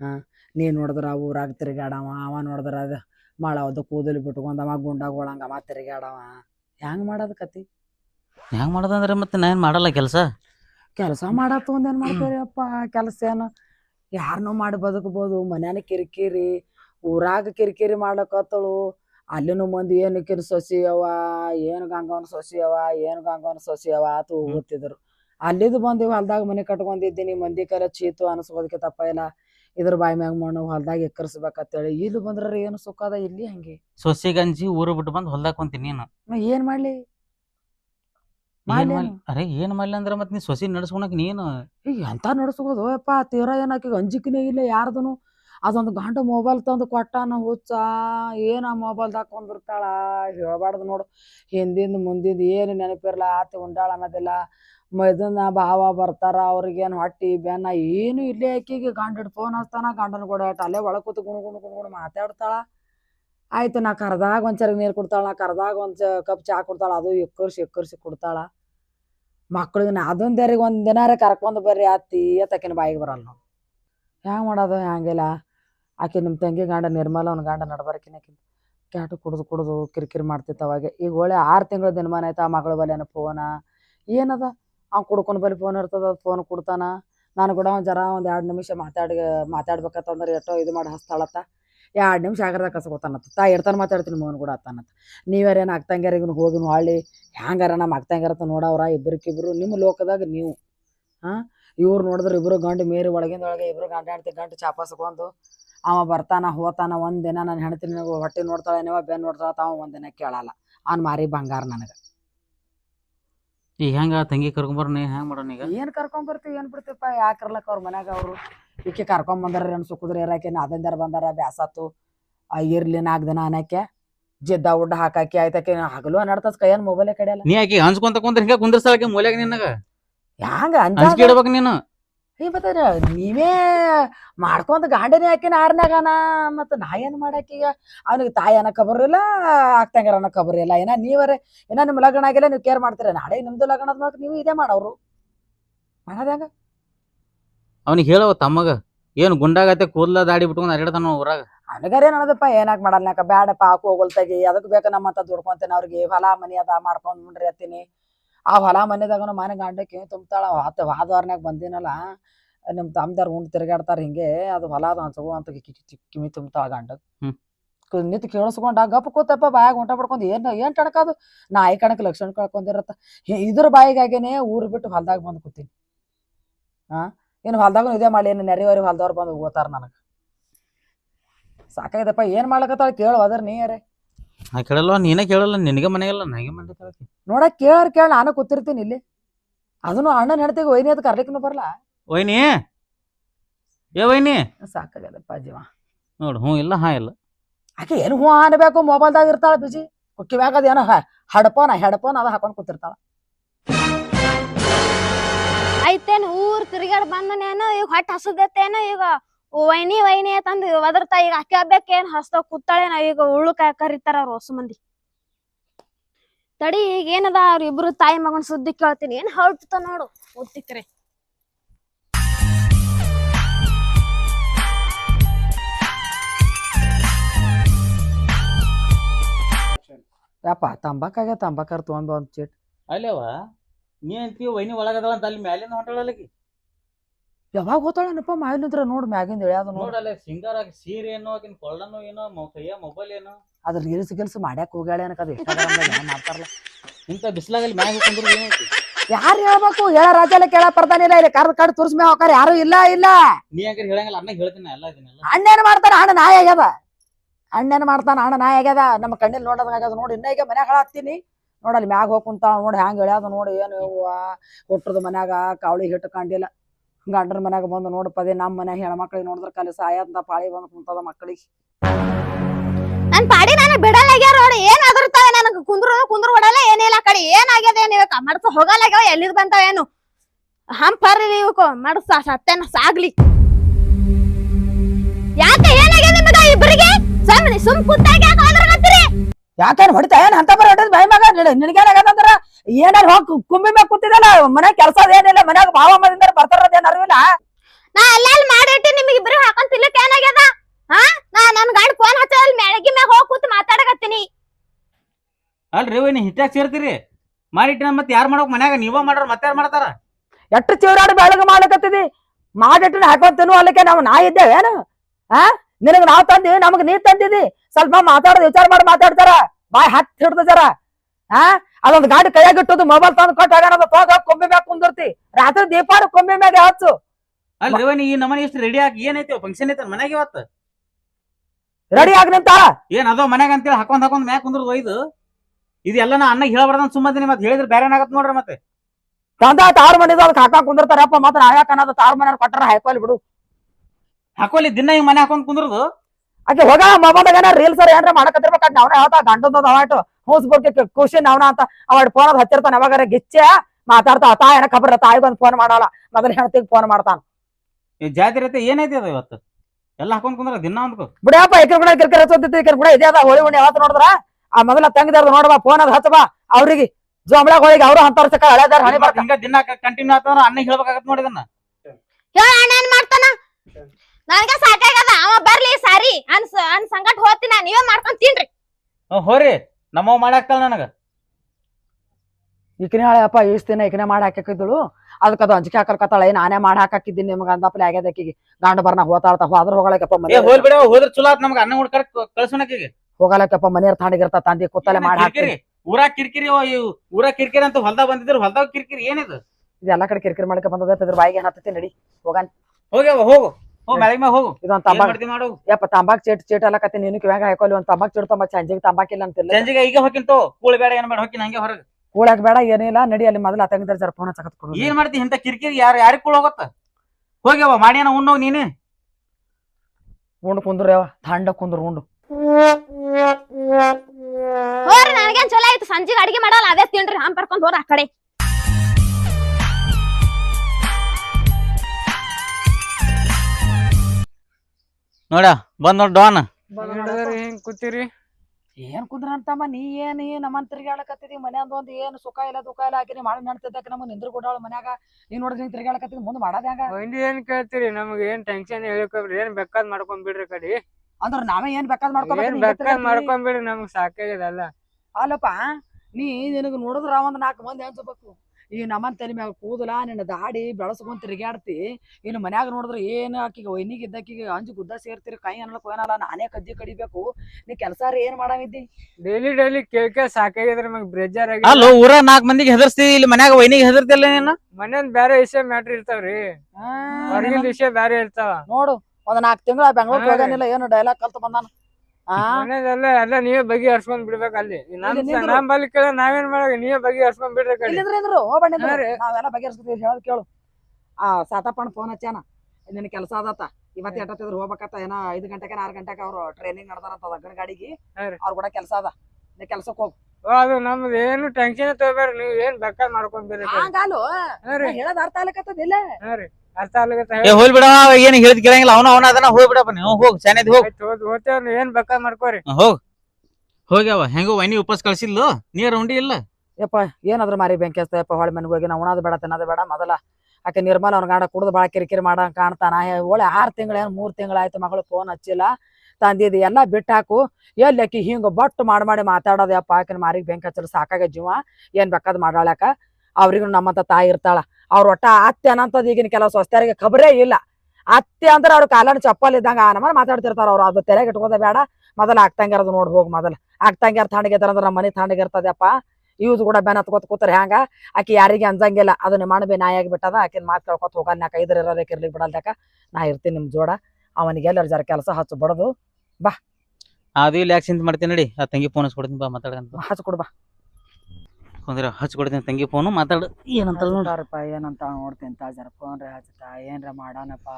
ಹಾಂ ನೀ ನೋಡಿದ್ರ ಊರಾಗ ತಿರುಗಾಡವ ಅವ ನೋಡಿದ್ರ ಅದು ಮಾಡವದು ಕೂದಲು ಬಿಟ್ಕೊಂಡು ಅವ ಗುಂಡಾಗ ಒಳಂಗ ಅವ ತಿರುಗಾಡವ ಹೆಂಗೆ ಮಾಡೋದು ಕತಿ?
ಹೆಂಗ್ ಮಾಡೋದಂದ್ರೆ ಮತ್ತೆ ನಾನು ಏನ್ ಮಾಡಲ್ಲ ಕೆಲಸ?
ಕೆಲಸ ಮಾಡತ್ತು ಒಂದೇನ್ ಮಾಡ್ತೀರಿ ಅಪ್ಪ? ಕೆಲಸ ಏನು? ಯಾರನ್ನೂ ಮಾಡಿ ಬದುಕ್ಬೋದು ಮನ್ಯಾನ ಕಿರಿಕಿರಿ ಊರಾಗ ಕಿರಿಕಿರಿ ಮಾಡ್ಲಕತ್ತಳು. ಅಲ್ಲಿನೂ ಮಂದಿ ಏನಕ್ಕಿನ ಸೊಸಿ ಅವ ಏನು ಗಂಗವನ ಸೊಸಿ ಅವ ಏನು ಗಂಗವನ ಸೊಸಿ ಅವ ಆತು ಹೋಗುತ್ತಿದ್ರು ಅಲ್ಲಿದು ಬಂದು ಹೊಲ್ದಾಗ ಮನೆ ಕಟ್ಕೊಂಡಿದ್ದೀನಿ ಮಂದಿ ಕೈಲ ಚೀತು ಅನಿಸ್ಬೋದಕ್ಕೆ ತಪ್ಪ ಇಲ್ಲ. ಇದ್ರ ಬಾಯಿ ಮ್ಯಾಗ ಮಣ್ಣು ಹೊಲ್ದಾಗ ಎಕ್ಕರ್ಸ್ಬೇಕಂತೇಳಿ. ಇಲ್ಲಿ ಬಂದ್ರ ಏನು ಸುಖ ಅದ? ಇಲ್ಲಿ ಹಂಗೆ.
ಸೊಸಿ ಗಂಜಿ ಊರು ಬಿಟ್ಟು ಬಂದು ಹೊಲ್ದಾಗ ಕುಂತೀನಿ ನೀನು.
ಏನ್ ಮಾಡ್ಲಿ?
ಏನ್
ಮಾಡ್ಲಿ
ಮಾಡ್ಲಿ? ಅರೆ ಏನ್ ಮಾಡ್ಲಿ ಅಂದ್ರೆ ಮತ್ ನೀ ಸೊಸಿ ನಡ್ಸ್ಕೊಳಕ್ ನೀನು.
ಈಗ ಎಂತ ನಡ್ಸ್ಕೋದು ಅಪ್ಪ ತೀರಾ ಏನಾಕಿ ಅಂಜಿಕೆನೇ ಇಲ್ಲ ಯಾರ್ದನು. ಅದೊಂದು ಗಂಡು ಮೊಬೈಲ್ ತಂದು ಕೊಟ್ಟಾನ, ಹುಚ್ಚ, ಏನ ಮೊಬೈಲ್ದಾಗ ಕೊಂದಿರ್ತಾಳ? ಹೇಳ್ಬಾರ್ದು ನೋಡು. ಹಿಂದಿಂದ ಮುಂದಿಂದ ಏನು ನೆನಪಿರಲ್ಲ ಆತ ಉಂಡಾಳ ಅನ್ನೋದಿಲ್ಲ. ಮೈದನ್ನ ಭಾವ ಬರ್ತಾರ, ಅವ್ರಿಗೇನು ಹೊಟ್ಟಿ, ಬೆನ್ನ ಏನು ಇಲ್ಲೇ ಆಕಿಗೆ. ಗಂಡ ಫೋನ್ ಹಚ್ತಾನ, ಗಂಡನ ಕೂಡ ಅಲ್ಲೇ ಒಳಗೆ ಕೂತು ಗುಣು ಗುಣು ಗುಣು ಗುಣು ಮಾತಾಡ್ತಾಳ. ಆಯ್ತು, ನಾ ಕರ್ದಾಗ ಒಂದ್ ನೀರು ಕೊಡ್ತಾಳ, ನಾ ಕರ್ದಾಗ ಒಂದು ಕಪ್ ಚಾ ಕೊಡ್ತಾಳ, ಅದು ಎಕ್ಕರ್ಸಿ ಎಕ್ಕರ್ಸಿ ಕೊಡ್ತಾಳ. ಮಕ್ಳಿಗೆ ನಾ ಅದೊಂದರಿಗೆ ಒಂದು ದಿನಾರ ಕರ್ಕೊಂಡ್ ಬರ್ರಿ ಅತ್ತಿ ಅತ್ತಕಿನ ಬಾಯಿಗೆ ಬರಲ್ಲ ನಾವು ಹೆಂಗೆ ಮಾಡೋದು ಹ್ಯಾಂಗಿಲ್ಲ ಆಕೆ ನಿಮ್ಮ ತಂಗಿ ಗಂಡ ನಿರ್ಮಲ ಅವ್ನ ಗಂಡ ನಡ್ಬರ್ಕಿನಕಿ ಕ್ಯಾಟು ಕುಡಿದು ಕುಡಿದು ಕಿರಿಕಿರಿ ಮಾಡ್ತಿತ್ತು ಅವಾಗ ಈಗ ಒಳ್ಳೆ ಆರು ತಿಂಗಳ ದಿನಮಾನ ಆಯ್ತು ಆ ಮಗಳ ಬಲಿಯನ ಫೋನ ಏನದ? ಅವ್ನು ಕುಡ್ಕೊಂಡು ಬಲಿ ಫೋನ್ ಇರ್ತದ ಫೋನ್ ಕೊಡ್ತಾನ. ನಾನು ಕೂಡ ಅವ್ನು ಜರ ಒಂದು ಎರಡು ನಿಮಿಷ ಮಾತಾಡಿ ಮಾತಾಡ್ಬೇಕಂತಂದ್ರೆ ಎಷ್ಟೋ ಇದು ಮಾಡಿ ಹಸ್ತಾಳತ್ತ. ಎರಡು ನಿಮಿಷ ಆಗ್ರದ ಕಸ್ಕೊತಾನತ್ತ ತಾ ಇರ್ತಾನೆ ಮಾತಾಡ್ತೀನಿ ಮೋನ್ ಕೂಡ ಅತ್ತಾನತ್ತ ಆಗ್ತಂಗ್ಯಾರ ಅಕ್ತಂಗ್ಯಾರಿಗೂ ಹೋಗಿ ಹೊಳ್ಳಿ ಹ್ಯಾಂಗಾರ ನಮ್ಮ ಆಗ್ತಂಗ್ಯಾರತ್ತ ನೋಡವ್ರ ಇಬ್ಬರಿಕಿಬ್ರು ನಿಮ್ಮ ಲೋಕದಾಗ ನೀವು. ಹಾಂ? ಇವ್ರು ನೋಡಿದ್ರೆ ಇಬ್ರು ಗಂಡು ಮೇರಿ ಒಳಗಿಂದ ಒಳಗೆ ಇಬ್ರು ಗಂಡ ಗಂಟು ಚಾಪಾಸ್ಕೊಂಡು ಅವ ಬರ್ತಾನ ಹೋತಾನ ಒಂದಿನ ದಿನ ನನ್ನ ಹೆಣ್ತಿ ನನಗೆ ಹೊಟ್ಟೆ ನೋಡ್ತಾಳೆ ನೀವ ಬೆನ್ ನೋಡ್ತಾಳ ತಾವ ಒಂದಿನ ದಿನ ಕೇಳಲ್ಲ. ಆನ್ ಮಾರಿ ಬಂಗಾರ ನನಗೆ.
ಈಗ ಹೆಂಗ ತಂಗಿ ಕರ್ಕೊಂಬರ್ ನೀ ಹೆಂಗ್ ಮಾಡೋಣ ಈಗ?
ಏನ್ ಕರ್ಕೊಂಬರ್ತೀವಿ ಏನ್ ಬಿಡ್ತೀವಪ್ಪ ಯಾಕಿರ್ಲಕ್ಕ ಅವ್ರ ಮನ್ಯಾಗ ಅವ್ರು? ಈಕೆ ಕರ್ಕೊಂಡ್ ಬಂದಾರ ಏನ್ ಸುಖದ್ರ ಇರಾಕೆ ಅದಂದಾರ ಬಂದಾರ ಬ್ಯಾಸಾತು ಆ ಇರ್ಲಿ ನಾಲ್ಕು ದಿನ ಅನ್ನಕ್ಕೆ ಜಿದ್ದ ಉಡ್ಡ ಹಾಕಾಕಿ ಆಯ್ತಾಕೆ ಹಗಲು ಅನ್ನಡ್ತದ ಕೈಯನ್ ಮೊಬೈಲೇ ಕಡಿಯಲ್ಲ
ನೀ ಆಕಿ ಹಂಚ್ಕೊಂತ ಕುಂದ್ರ ಹಿಂಗ ಕುಂದ್ರಸಾಳಕ್ಕೆ ಮೂಲ್ಯಾಗ ನಿನಗ
ಹ್ಯಾಂಗ?
ಅಂಜಿಕೆ
ಅಂಜ
ಇಡ್ಬೇಕು ನೀನು.
ಏ ಮತ್ತ ನೀವೇ ಮಾಡ್ಕೊಂತ ಗಾಂಡನೇ ಹಾಕಿನ ಆರ್ನಾಗನ ಮತ್ತು ನಾ ಏನ್ ಮಾಡಾಕೀಗ ಅವ್ನಿಗೆ ತಾಯಿ ಅನ್ನಕ್ಕೆ ಬರೋಲ್ಲ ಇಲ್ಲ ಆಗ್ತಂಗಾರ ಅನ್ನೋ ಬರೋಲ್ಲ ಇಲ್ಲ. ಏನ ನೀವರೇ ಏನ ನಿಮ್ಮ ಲಗ್ನ ಆಗಿಲ್ಲ ನೀವು ಕೇರ್ ಮಾಡ್ತೀರ? ನಾಳೆ ನಿಮ್ದು ಲಗ್ನ ಮಾತ್ರ ನೀವು ಇದೇ ಮಾಡೋರು ಮಾಡೋದಂಗ
ಅವ್ನಿಗೆ ಹೇಳವ ತಮ್ಮಗ. ಏನು ಗುಂಡಾಗತ್ತೆ ಕೂದಲ ದಾಡಿ ಬಿಟ್ಕೊಂಡ್ ಅಡ್ಯಾಡ್ತಾನ ಊರಾಗ.
ಅವನಿಗಾರ ಏನ್ ಅನ್ನೋದಪ್ಪ ಏನಾಕ್ ಮಾಡಲ್ನಾಕ ಬ್ಯಾಡಪ್ಪ ಹಾಕು ಹೋಗಲ್ತಾಗಿ ಅದಕ್ಕೆ ಬೇಕು ನಮ್ಮಂತ ದುಡ್ಕೊಂತೇನೆ. ಅವ್ರಿಗೆ ಹೊಲ ಮನಿ ಅದ ಮಾಡ್ಕೊಂಡು ಮುಂಡ್ರಿ ಅತ್ತೀನಿ ಆ ಹೊಲ ಮನೆದಾಗನು ಮನೆ ಗಂಡಕ್ಕೆ ತುಂಬ್ತಾಳ? ಆತ ವಾದವಾರನಾಗ ಬಂದಿನಲ್ಲ ನಿಮ್ಮ ತಮ್ಮದಾರ ಉಂಡು ತಿರ್ಗಾಡ್ತಾರ ಹಿಂಗೆ ಅದು ಹೊಲ ಅದು ಅನ್ಸಗು ಅಂತ ಕಿ- ಕಿ- ಕಿ- ಕಿವಿ ತುಂಬ್ತಾಳ ಗಂಡ.
ಹ್ಮ್.
ಕು- ನಿಂತ್ ಕೇಳಿಸ್ಕೊಂಡ ಗಪ್ಪ ಕೂತಪ್ಪ ಬಾಯಾಗ ಊಟ ಪಡ್ಕೊಂಡ್ ಏನು ಏನ್ ನಾ ನಾಯಿ ಕಣಕ್ ಲಕ್ಷಣ ಕಳ್ಕೊಂಡಿರತ್ತ. ಇದ್ರ ಬಾಯಿಗಾಗೇನೆ ಊರು ಬಿಟ್ಟು ಹೊಲ್ದಾಗ ಬಂದ್ ಕೂತೀನಿ. ಹಾ ಏನು ಹೊಲ್ದಾಗ ಇದೇ ಮಾಡಿ ಏನು ನೆರೆಯವರಿಗೆ ಹೊಲ್ದವ್ರು ಬಂದು ಹೋಗ್ತಾರ ನನಗ. ಸಾಕಾಗಿದೆಪ್ಪ ಏನ್ ಮಾಡ್ಲಕತ್ತಾಳ ಕೇಳು ಅದ್ರ ನೀರೇ
ನಾ ಕೇಳಲ್ಲ ನೀನೇ ಕೇಳಲ್ಲ ನಿನಗೆ ಮನೆಯಲ್ಲ ನನಗೆ ಮನೆ
ನೋಡ ಕೇಳಾರ ಕೇಳ ನಾನು ಕೂತಿರ್ತೀನಿ ಇಲ್ಲಿ. ಅದನ್ನು ಅಣ್ಣನ ಹೆಣ್ತಿಗೆ ವೈನಿ ಅದು ಕರ್ಲಿಕ್ಕೂ ಬರಲ್ಲ.
ವೈನಿ? ಏ ವೈನಿ?
ಸಾಕಾಗಲ್ಲಪ್ಪ ಜೀವ.
ನೋಡು ಹ್ಞೂ ಇಲ್ಲ ಹಾ ಇಲ್ಲ.
ಆಕೆ ಏನು ಹ್ಞೂ ಅನ್ಬೇಕು? ಮೊಬೈಲ್ದಾಗ ಇರ್ತಾಳ ಬಿಜಿ. ಕಿವ್ಯಾಗ ಬೇಕಾದ ಏನೋ ಹಡಪೋನ ಹೆಡಪೋನ್ ಅದ ಹಾಕೊಂಡು ಕೂತಿರ್ತಾಳ.
ಐತೇನು ಊರ್ ತಿರ್ಗಾಡ್ ಬಂದನೇನೋ ಈಗ ಹೊಟ್ಟೆ ಹಸದತ್ತೇನು ಈಗ. ವೈನಿ ವೈನಿ ಅಂತಂದು ಒದರ್ತಾ ಈಗ ಅಕ್ಕಿ ಹಬ್ಬಕ್ಕೆ ಏನ್ ಕುತ್ತಾಳೆ ನಾವು ಈಗ ಉಳ್ಳು ಕ ಕರಿತಾರ ಅವ್ರು ಹೊಸ ಮಂದಿ. ತಡಿ ಈಗ ಏನದ ಅವ್ರ ಇಬ್ರು ತಾಯಿ ಮಗನ್ ಸುದ್ದಿ ಕೇಳ್ತೀನಿ. ಏನ್ ಹೊರಟ ನೋಡು ಓದ್ತಿಕ್ರೆ
ಯಪ್ಪ ತಂಬಾಕಾಗ ತಂಬಾಕಾರ ತೊಗೊಂಡ್ ಒಂದ್ ಚೀಟ್.
ಅಲ್ಲವ ನೀ ಅಂತೀವಿ ವೈನಿ ಒಳಗದಳ ಅಂತ ಅಲ್ಲಿ ಮ್ಯಾಲಿಂದ ಹೊಂಟಾಳಲ್ಲಕಿ.
ಯಾವಾಗ ಹೋತಾಳನಪ್ಪ ಮ್ಯಾಲಿಂದ್ರ ನೋಡು ಮ್ಯಾಗಿಂದ ಇಳ್ಯಾದ ನೋಡು.
ನೋಡಲ್ಲ ಸಿಂಗರ್ ಆಗಿ ಸೀರೆ ಏನೋ ಆಕಿನ ಕೊಳ್ಳನೋ ಏನೋ ಮೊ- ಕೈಯ ಮೊಬೈಲ್ ಏನೋ.
ಅದ್ರ ರೀಲ್ಸ್ ಗಿಲ್ಸ್ ಮಾಡ್ಯಾಕ ಹೋಗ್ಯಾಳ ಏನಕದ ಇನ್ಸ್ಟಾಗ್ರಾಮ್ದಾಗ ಮಾಡ್ತಾರಲ್ಲ.
ಇಂತ ಬಿಸ್ಲಾಗಲ್ಲಿ ಮ್ಯಾಗ ಹೋಗ್ಕೊಂಡ್ರು ಏನೈತಿ
ಯಾರು ಹೇಳ್ಬೇಕು? ಹೇಳ ರಾಜಲ್ಲ ಕೇಳ ಬರ್ತಾನಿಲ್ಲ ಇಲ್ಲಿ ಕರ್ದ ಕಡ್ ತುರ್ಸ್ಮೆ ಹೋಗಾರ ಯಾರು ಇಲ್ಲ ಇಲ್ಲ.
ನೀ ಯಾಕೆ ಹೇಳಂಗಿಲ್ಲ ಅಣ್ಣ ಹೇಳ್ತೀನಿ ಎಲ್ಲ ಇದನ್ನೆಲ್ಲ
ಅಣ್ಣೇನ್ ಮಾಡ್ತಾನ? ಅಣ್ಣ ನಾಯಿ ಆಗ್ಯದ. ಅಣ್ಣೇನ್ ಮಾಡ್ತಾನ? ಅಣ್ಣ ನಾಯಿ ಆಗ್ಯದ. ನಮ್ಮ ಕಣ್ಣಿಲ್ ನೋಡೋದ್ ಆಗ್ಯದ ನೋಡಿ ಇನ್ನ ಈಗ ಮನ್ಯಾಗ ಹಾಕ್ತೀನಿ ನೋಡಲ್ಲಿ ಮ್ಯಾಗ ಹೋಗಿ ಕುಂತಾಳ ನೋಡಿ ಹ್ಯಾಂಗ ಹೇಳ್ಯಾದ ನೋಡಿ ಏನು ಹುಟ್ಟದ ಮನ್ಯಾಗ ಕಾವಳಿ ಹಿಟ್ಟು ಕಂಡಿಲ್ಲ ಗಂಡನ ಮನ್ಯಾಗ ಬಂದು ನೋಡಪ್ಪದೆ ಪದೇ ನಮ್ಮ ಮನ್ಯಾಗ ಹೆಣ್ಮಕ್ಳಿಗೆ ನೋಡಿದ್ರ ಕಲಿ ಆಯಂತ ಪಾಳಿ ಬಂದು ಕುಂತದ ಮಕ್ಕಳಿಗೆ
ನನ್ ಪಾಡಿ ನಾನು ಬಿಡಲಾಗ್ಯಾರ ನೋಡಿ ಏನ್ ಅದರ್ತಾವೆ ನನಗೆ? ಕುಂದ್ರು ಕುಂದ್ರು ಬಿಡಲ್ಲ ಏನಿಲ್ಲ ಕಡೆ ಏನಾಗ್ಯದ ಏನ್? ಇವಕ್ಕ ಮಡ್ಸ ಹೋಗಲ್ಲಾಗ್ಯಾವ ಎಲ್ಲಿದ್ ಬಂತಾವ ಏನು? ಹಂಪರ್ರಿ ಇವಕ್ಕ ಮಡಸ ಸತ್ಯನ ಸಾಗ್ಲಿ. ಯಾಕೆ ಏನಾಗ್ಯದ ನಿಮಗ ಇಬ್ಬರಿಗೆ ಸುಮ್ಮನೆ ಸುಮ್ ಕುಂತಾಗ ಯಾಕೆ
ಹೊಡಿತಾ ಏನ್? ಅಂತ ಬರ ಹೊಡೆದ್ ಬಾಯಿ ಮಗ ನಿನಗೇನಾಗದಂದ್ರ ಏನಾರ ಹೋಗಿ ಕುಂಬಿ ಮ್ಯಾಗ ಕೂತಿದಲ್ಲ ಮನ್ಯಾಗ ಕೆಲಸ ಏನಿಲ್ಲ ಮನ್ಯಾಗ ಭಾವ ಮದಿಂದ ಬರ್ತಾರದೇನ್ ಅರಿವಿಲ್ಲ
ನಾ ಎಲ್ಲ ಮಾಡಿಟ್ಟು ನಿಮಗೆ ಇಬ್ರು ಹಾಕೊಂಡ್ ತಿಲ್ಲಕ್ ಏನಾಗ್ಯದ ಹಾ? ನಾ ನನ್ ಗಂಡ ಫೋನ್ ಹಚ್ಚಲ್ ಮ್ಯಾಳಗಿ ಮ್ಯಾಗ ಹೋಗಿ ಕೂತ್ ಮಾತಾಡಕತ್ತೀನಿ.
ಅಲ್ರಿ ನೀ ಹಿಟ್ಟಾಗ ಸೇರ್ತೀರಿ? ಮಾಡಿಟ್ಟಿನ ಮತ್ತೆ ಯಾರು ಮಾಡೋಕ್ ಮನ್ಯಾಗ ನೀವ ಮಾಡ್ರ ಮತ್ತೆ ಯಾರು ಮಾಡ್ತಾರ?
ಎಟ್ಟು ಚಿವರಾಡಿ ಬೆಳಗ್ಗೆ ಮಾಡ್ಲಕತ್ತಿದಿ? ಮಾಡಿಟ್ಟಿನ ಹಾಕೊಂತೇನು ಅಲ್ಲಕ್ಕೆ ನಾವು ನಾ ಇದ್ದೇವೆ ಏನು? ಆ? ನಿನಗ್ ನಾವ್ ತಂದಿ ನಮಗ್ ನೀ ತಂದಿದಿ. ಸ್ವಲ್ಪ ಮಾತಾಡೋದು ವಿಚಾರ ಮಾಡಿ ಮಾತಾಡ್ತಾರ. ಬಾಯ್ ಹತ್ತಿ ಹಿಡ್ದ ಜರ. ಆ? ಅದೊಂದ್ ಗಾಡಿ ಕೈಯಾಗ ಇಟ್ಟುದು ಮೊಬೈಲ್ ತಂದು ಕೊಟ್ಟ ಅದು ತೋಗ ಕೊಂಬೆ ಮ್ಯಾಗ ಕುಂದಿರ್ತಿ. ರಾತ್ರಿ ದೀಪಾಡು ಕೊಂಬೆ ಮ್ಯಾಗ ಹಚ್ಚು
ಈ ಎಷ್ಟು ರೆಡಿ ಆಗಿ ಏನೈತಿ ಫಂಕ್ಷನ್ ಐತಿ ಮನೆಗೆ ಇವತ್ತು?
ರೆಡಿ ಆಗಿ ನಿಂತ?
ಏನ್ ಅದೋ ಮನ್ಯಾಗ ಅಂತೇಳಿ ಹಾಕೊಂಡ್ ಹಾಕೊಂಡ್ ಮ್ಯಾಕ್ ಕುಂದ್ರದು ಒಯ್ದು? ಇದೆಲ್ಲ ನಾ ಅನ್ನ ಹೇಳಬಾರ್ದ ಸುಮ್ಮನೆ ಮತ್ತೆ ಹೇಳಿದ್ರೆ ಬೇರೆ ಏನಾಗತ್ ನೋಡ್ರಿ ಮತ್ತೆ.
ತಂದ ತಾರ್ ಮನೆ ಅದಕ್ಕೆ ಹಾಕೊಂಡ್ ಕುಂದಿರ್ತಾರಪ್ಪ ಮಾತ್ರ ಹಾಕ ಅನ್ನೋದು ತಾರ್ ಮನೆ ಕೊಟ್ಟರ ಹಾಕೋಲಿ ಬಿಡು.
ಹಾಕೋಲಿ ದಿನ ಹಿಂಗ್ ಮನೆ ಹಾಕೊಂಡ್ ಕುಂದ್ರದು?
ಆಕೆ ಹೋಗ ಮೊಬೈಲ್ದಾಗ ಏನಾರ ರೀಲ್ಸ್ ಏನಾರ ಮಾಡಕತ್ತಿರ್ಬೇಕು ಅವ್ರ ಹೇಳ್ತಾ ಗಂಡದ ಅವಾಟು ಹೂಸ್ ಬಗ್ಗೆ ಖುಷಿ ನವನ ಅಂತ ಅವಡ್ ಫೋನ್ ಅದ್ ಹಚ್ಚಿರ್ತಾನ ಯಾವಾಗಾರ ಗಿಚ್ಚೆ ಮಾತಾಡ್ತಾ ತಾ ಏನ ಖಬರ್ ತಾಯಿಗೆ ಒಂದ್ ಫೋನ್ ಮಾಡಲ್ಲ. ಮೊದಲ ಹೆಣ್ತಿಗ್ ಫೋನ್ ಮಾಡ್ತಾನ.
ಈ ಜಾತಿ ರೀತಿ ಏನೈತಿ ಅದ ಇವತ್ತು? ಎಲ್ಲ ಹಾಕೊಂಡ್ ಕುಂದ್ರ ದಿನ
ಬಿಡಪ್ಪ ಈಕಿನ ಕೂಡ ಕಿರ್ಕಿರ ಹಚ್ಚೋದಿತ್ತು ಈಕಿನ ಕೂಡ ಇದೇ ಅದ. ಹೋಳಿ ಹುಣ್ಣಿ ಯಾವತ್ತು ನೋಡಿದ್ರ? ಆ ಮೊದಲ ತಂಗಿದಾರ್ದು ನೋಡ್ಬಾ ಫೋನ್ ಅದ್ ಹಚ್ಚಬಾ ಅವ್ರಿಗೆ ಜೋಂಬಳಾಗ ಹೋಳಿಗೆ ಅವರು ಹಂತ ಚಕ್ಕ ಹಳೆದಾರ ಹಣೆ
ಹಿಂಗ ದಿನ ಕಂಟಿನ್ಯೂ ಆತಂದ್ರ ಅಣ್ಣ ಹೇಳ್ಬೇಕಾಗತ್ ನೋಡಿ ಇದನ್ನ.
ಹೇಳ ಅಣ್ಣ ಏನ್ ಮಾಡ್ತಾನ? ನನಗೆ ಸಾಕಾಗದ ಅವ ಬರ್ಲಿ ಸಾರಿ ಅನ್ ಅನ್ ಸಂಗಟ್ ಹೋಗ್ತೀನಿ ನೀವೇ ಮಾಡ್ಕೊಂಡ್ ತಿನ್ರಿ.
ಹೋರಿ. ನಮ್ಮವ್ ಮಾಡಾಕಲ್ ನನಗ.
ಈಕಿನ ಹೇಳಪ್ಪ ಈಸ್ತಿನ ಈಕಿನ ಮಾಡಿ ಹಾಕಿದ್ದಳು ಅದಕ್ಕೆ ಅದು ಅಂಜಿಕೆ ಹಾಕಲ್ಕತ್ತಾಳ. ಏನ್ ನಾನೇ ಮಾಡಿ ಹಾಕಿದ್ದೀನಿ ನಿಮ್ಗೆ ಅಂದಪ್ಲೆ ಆಗ್ಯದ ಆಕಿಗೆ. ಗಾಂಡ ಬರ್ನ ಹೋತಾಳ್ತ. ಹೋದ್ರ ಹೋಗಳಕಪ್ಪ ಮನೆ
ಏ ಹೋಲ್ ಬಿಡ ಹೋದ್ರ ಚಲೋ ಆತ್ ನಮ್ಗ. ಅನ್ನ ಹುಡ್ಕರ್ ಕಳ್ಸೋಣಕಿಗೆ
ಹೋಗಲಕ್ಕಪ್ಪ ಮನೆಯವ್ರ ತಾಂಡಿಗಿರ್ತ ತಂದಿ ಕೂತಲೆ ಮಾಡಿ ಹಾಕಿರಿ
ಕಿರಿಕಿರಿ? ಊರಾಗ ಕಿರಿಕಿರಿ ಓ, ಇವ್. ಊರಾಗ ಕಿರಿಕಿರಿ ಅಂತ ಹೊಲ್ದಾಗ ಬಂದಿದ್ರು. ಹೊಲ್ದಾಗ ಕಿರಿಕಿರಿ ಏನಿದು?
ಇದೆಲ್ಲ ಕಡೆ ಕಿರಿಕಿರಿ ಮಾಡಕ್ಕೆ ಬಂದದ. ಇದ್ರ ಬಾಯಿಗೆ ಹತ್ತತಿ ನಡಿ ಹೋಗನ್.
ಹೋಗ್ಯಾವ ಹೋಗು ಹೋಗ್. ಮ್ಯಾಲಿಗ್ ಮ್ಯಾಗ ಹೋಗು.
ಇದೊಂದ್
ಏನ್
ತಂಬಾಕ್
ಮಾಡ್ತಿ ಮಾಡು.
ಯಪ್ಪ ತಂಬಾಕ್ ಚೇಟ್ ಚೇಟ್ ಅಲ್ಲಕತ್ತೆ ನೀನು ಕಿವ್ಯಾಗ ಹಾಕೋಲಿ ಒಂದ್ ತಂಬಾಕ್ ಚಿಡ್ತಂಬ ಸಂಜೆಗೆ ತಂಬಾಕಿಲ್ಲ ಅಂತಿಲ್ಲ.
ಸಂಜೆಗೆ ಈಗ ಹೋಗಿಂತು ಕೂಳಿ ಬೇಡ ಏನ್ ಮಾಡಿ ಹೋಗಿನ ಹಂಗೆ ಹೊರಗೆ.
ಕೂಳಾಕ್ ಬೇಡ ಏನಿಲ್ಲ ನಡಿ ಅಲ್ಲಿ ಮೊದಲ ತಂಗಿದ್ರ ಜರ ಫೋನ್ ಹಚ್ಚಕತ್ ಕೊಡು.
ಏನ್ ಮಾಡ್ತಿ ಇಂತ ಕಿರಿಕಿರಿ? ಯಾರು ಯಾರಿಗ್ ಕೂಳ ಹೋಗತ್ತ? ಹೋಗ್ಯವ ಮಾಡ್ಯಾನ ಉಣ್ಣೋಗ್ ನೀನು.
ಉಂಡು ಕುಂದ್ರ ಯಾವ ಥಂಡ ಕುಂದ್ರು ಉಂಡು.
ಹೋರ್ ನನಗೇನ್ ಚಲೋ ಆಯ್ತು? ಸಂಜೆಗೆ ಅಡಿಗೆ ಮಾಡಲ್ಲ ಅದೇ ತಿನ್ರಿ ಹಾಂ ಪರ್ಕೊಂಡ್ ಹೋರ ಆ ಕಡೆ.
ನೋಡ ಬಂದ್ ನೋಡ್ ಡಾನ್
ಹಿಂಗ್ ಕೂತಿರಿ?
ಏನ್ ಕುಂದ್ರ ಅಂತಮ್ಮ ನೀ ಏನ್ ಈ ನಮ್ಮ ತಿರ್ಗಾಡಕತ್ತಿದಿ ಮನ್ಯಾಂದ ಒಂದ್ ಏನ್ ಸುಖ ಇಲ್ಲ ದುಃಖ ಇಲ್ಲ ಹಾಕಿ ಮಾಡ್ ನಡ್ತಿದ್ದಕ್ಕೆ ನಮ್ಗೆ ನಿಂದ್ರ ಕೊಡಾಳ ಮನ್ಯಾಗ. ನೀನ್ ನೋಡಿದ್ರೆ ನೀ ತಿರ್ಗಾಡಕತ್ತಿದ್ ಮುಂದ್ ಮಾಡದಾಗ ಹೆಂಗ
ಮಂದಿ ಏನ್ ಕೇಳ್ತೀರಿ? ನಮಗ್ ಏನ್ ಟೆನ್ಷನ್ ಹೇಳ್ಕೊಬ್ರಿ ಏನ್ ಬೇಕಾದ್ ಮಾಡ್ಕೊಂಡ್ ಬಿಡ್ರಿ ಕಡಿ.
ಅಂದ್ರ ನಾವೇ ಏನ್ ಬೇಕಾದ್
ಏನ್ ಬೇಕಾದ್ ಮಾಡ್ಕೊಂಡ್ ಬಿಡ್ರಿ ನಮಗ್ ಸಾಕಾಗ್ಯದಲ್ಲ.
ಅಲ್ಲಪ್ಪ ನೀ ನಿನಗ ನೋಡಿದ್ರ ಒಂದ್ ನಾಲ್ಕು ಮಂದಿ ಅನ್ಸಬೇಕು ಈ ನಮ್ಮ ತಲೆ ಮ್ಯಾಗ ಕೂದಲ ನಿನ್ನ ದಾಡಿ ಬೆಳಸ್ಕೊಂತ ತಿರ್ಗ್ಯಾಡ್ತಿ. ಇನ್ನು ಮನ್ಯಾಗ ನೋಡಿದ್ರ ಏನ್ ಆಕಿಗೆ ಒಯ್ನಿಗೆ ಇದ್ದಕ್ಕಿಗೆ ಅಂಜು ಗುದ್ದ ಸೇರ್ತಿರಿ ಕೈ ಅನ್ನಕ್ಕೆ ಏನಲ್ಲ ನಾನೇ ಕಜ್ಜಿ ಕಡಿಬೇಕು. ನೀ ಕೆಲ್ಸ ಏನ್ ಮಾಡಾವಿದ್ದಿ
ಡೈಲಿ ಡೈಲಿ ಕೇಳ್ಕ ಸಾಕಾಗಿದ್ರೆ ನಮಗ್ ಬ್ರೆಜಾರ್ ಆಗಿ
ಅಲ್ಲೋ ಊರ ನಾಲ್ಕು ಮಂದಿಗೆ ಹೆದರ್ಸ್ತಿ ಇಲ್ಲಿ ಮನ್ಯಾಗ ವೈನಿಗೆ ಹೆದರ್ತಿಲ್ಲ ನೀನು?
ಮನೇನ್ ಬೇರೆ ವಿಷಯ ಮ್ಯಾಟ್ರ್ ಇರ್ತಾವ್ರಿ
ಆ,
ಹೊರಗಿನ ವಿಷಯ ಬೇರೆ ಇರ್ತಾವ.
ನೋಡು ಒಂದ್ ನಾಲ್ಕು ತಿಂಗಳ ಬೆಂಗ್ಳೂರ್
ಹಾ ರೀ.
ಏನು ಡೈಲಾಗ್ ಕಲ್ತು ಬಂದಾನ?
ಮನೇದೆಲ್ಲ ಎಲ್ಲ ನೀವೇ ಬಗೆ ಹರ್ಸ್ಕೊಂಡ್ ಬಿಡ್ಬೇಕು ಅಲ್ಲಿ. ನಮ್ ಬಲ್ಲಿ ಕೇಳ ನಾವೇನ್ ಮಾಡಾಗ ನೀವೇ ಬಗೆ ಹರ್ಸ್ಕೊಂಡ್ ಬಿಡ್ರಿ ಕಡಿ
ಇಲ್ಲಿಂದ್ರ ಇದ್ರು ಹೇಳೋದ್ ಕೇಳು. ಆ ಸಾತಪ್ಪನ ಫೋನ್ ಹಚ್ಚಾನ ನಿನ್ನ ಕೆಲಸ ಆದತ್ತ. ಇವತ್ತು ಎಟ್ಟತ್ತಿದ್ರು ಹೋಗ್ಬೇಕತ್ತ ಏನೋ ಐದು ಗಂಟೆಗೆ ಆರ್ ಗಂಟೆಗೆ ಅವ್ರು ಟ್ರೈನಿಂಗ್ ನಡ್ದಾರಂತ ಅಗ್ಗನ ಗಾಡಿಗೆ. ಅವ್ರ ಕೂಡ ಕೆಲಸ ಅದ. ನೀ ಕೆಲ್ಸಕ್ಕೆ ಹೋಗು.
ಅದು ನಮ್ದು ಏನು ಟೆನ್ಷನ್ ತಗೋಬೇಡ್ರಿ. ನೀವ್ ಏನ್ ಬೇಕಾದ್ ಮಾಡ್ಕೊಂಡ್ ಬಿಡ್ರಿ ಹೇಳದ್
ಹಂಗಾಲು
ಹಾ ರೀ
ಅರ್ಥ ಆಗ್ಲಿಕತ್ತದಿಲ್ಲ.
ಹಾ ರೀ. ಅರ್ಥ ಆಗ್ಲಿಕತ್ತ
ಏ ಹೋಲ್ ಬಿಡ ಏನ್ ಹೇಳಿದ್ ಕೇಳಂಗಿಲ್ಲ. ಅವನ ಅವನ ಅದನ್ನ ಹೋಗ್ ಬಿಡಪ್ಪ ನೀವು ಹೋಗ್ ಚೆನ್ನಾಗಿ ಹೋಗ್.
ಹೋಗ್ತೇವ್ರಿ ಏನ್ ಬೇಕಾದ್ ಮಾಡ್ಕೋರಿ.
ಹೋಗ್. ಹೋಗ್ಯಾವ ಹೆಂಗೋ ವೈನಿ ಉಪಸ್ ಕಳ್ಸಿಲ್ಲ ನೀರ್ ಉಂಡಿ ಇಲ್ಲ.
ಯಪ್ಪ ಏನಾದ್ರು ಮಾರಿ ಬೆಂಕಿ ಹಚ್ತಪ್ಪ ಹೊಳೆ ಮನೆಗೆ ಹೋಗಿ. ನಾವು ಉಣೋದು ಬೇಡ ತಿನ್ನೋದು ಬೇಡ ಮೊದಲ. ಆಕೆ ನಿರ್ಮಲ ಅವ್ನ ಗಾಡ ಕುಡ್ದು ಭಾಳ ಕಿರಿಕಿರಿ ಮಾಡಂಗ್ ಕಾಣ್ತಾನ. ಒಳ್ಳೆ ಆರು ತಿಂಗಳು ಏನು ಮೂರು ತಿಂಗಳಾಯ್ತು ಮಗಳು ಫೋನ್ ಹಚ್ಚಿಲ್ಲ. ತಂದಿದ್ದು ಎಲ್ಲ ಬಿಟ್ಟು ಹಾಕು ಎಲ್ಲಿ ಆಕಿ ಹಿಂಗ ಬಟ್ಟು ಮಾಡಿ ಮಾಡಿ ಮಾತಾಡೋದು ಯಪ್ಪ. ಆಕಿನ ಮಾರಿಗೆ ಬೆಂಕಿ ಹಚ್ಚಲು ಸಾಕಾಗ ಜೀವ. ಏನ್ ಬೇಕಾದ್ ಮಾಡಾಳಕ ಅವ್ರಿಗೂ ನಮ್ಮಂತ ತಾಯಿ ಇರ್ತಾಳ. ಅವ್ರ ಒಟ್ಟ ಅತ್ತೆ ಅನ್ನಂತದ್ ಈಗಿನ ಕೆಲವು ಸ್ವಸ್ಥರಿಗೆ ಖಬರೇ ಇಲ್ಲ. ಅತ್ತೆ ಅಂದ್ರೆ ಅವ್ರ ಕಾಲನ ಚಪ್ಪಲ್ ಇದ್ದಂಗ ಆ ನಮ್ಮನ್ನ ಮಾತಾಡ್ತಿರ್ತಾರ ಅವ್ರು. ಅದು ತೆರೆಗೆ ಇಟ್ಕೋದ ಬೇಡ. ಮೊದಲ ಆಗ್ತಂಗಿರೋದು ನೋಡಿ ಹೋಗಿ ಮೊದಲ. ಆಗ್ತಂಗ್ಯಾರ ತಣ್ಣಗಿರ್ತಾರ ಅಂದ್ರೆ ನಮ್ಮ ಮನೆ ತಣ್ಣಗಿರ್ತದಪ್ಪ ಇವ್ದು ಕೂಡ ಬೆನ್ ಹತ್ಕೋತ ಕೂತಾರೆ ಹ್ಯಾಂಗ? ಆಕಿ ಯಾರಿಗೆ ಅಂಜಂಗಿಲ್ಲ. ಅದು ನಿಮ್ಮ ಅಣ್ಣ ಬಿ ನಾಯಾಗಿ ಬಿಟ್ಟದ ಆಕಿನ ಮಾತು ಕೇಳ್ಕೊತ ಹೋಗಲ್. ನಾಕ ಇದ್ರ ಇರೋದಕ್ಕೆ ಇರ್ಲಿಕ್ಕೆ ಬಿಡಲ್ದಕ್ಕ ನಾ ಇರ್ತೀನಿ ನಿಮ್ ಜೋಡ. ಅವನಿಗೆ ಎಲ್ಲರ ಜರ ಕೆಲಸ ಹಚ್ಚು ಬಡದು.
ಅದು ಇಲ್ಲಿ ಯಾಕೆ ಚಿಂತೆ ಮಾಡ್ತೀನಿ ನಡಿ. ಆ ತಂಗಿ ಫೋನ್ ಕೊಡ್ತೀನಿ ಬಾ ಮಾತಾಡ್ಕೊಂಡು
ಹಚ್ಚು ಕೊಡ್ಬಾ
ಕುಂದ್ರ ಹಚ್ಕೊಡ್ತೀನಿ ತಂಗಿ ಫೋನು ಮಾತಾಡು. ಏನಂತ
ನೋಡಪ್ಪ ಏನಂತ ನೋಡ್ತೀನಿ ತಾಜರ ಫೋನ್ ರೀ ಹಚ್ತಾ ಏನ್ರ ಮಾಡಾನಪ್ಪ?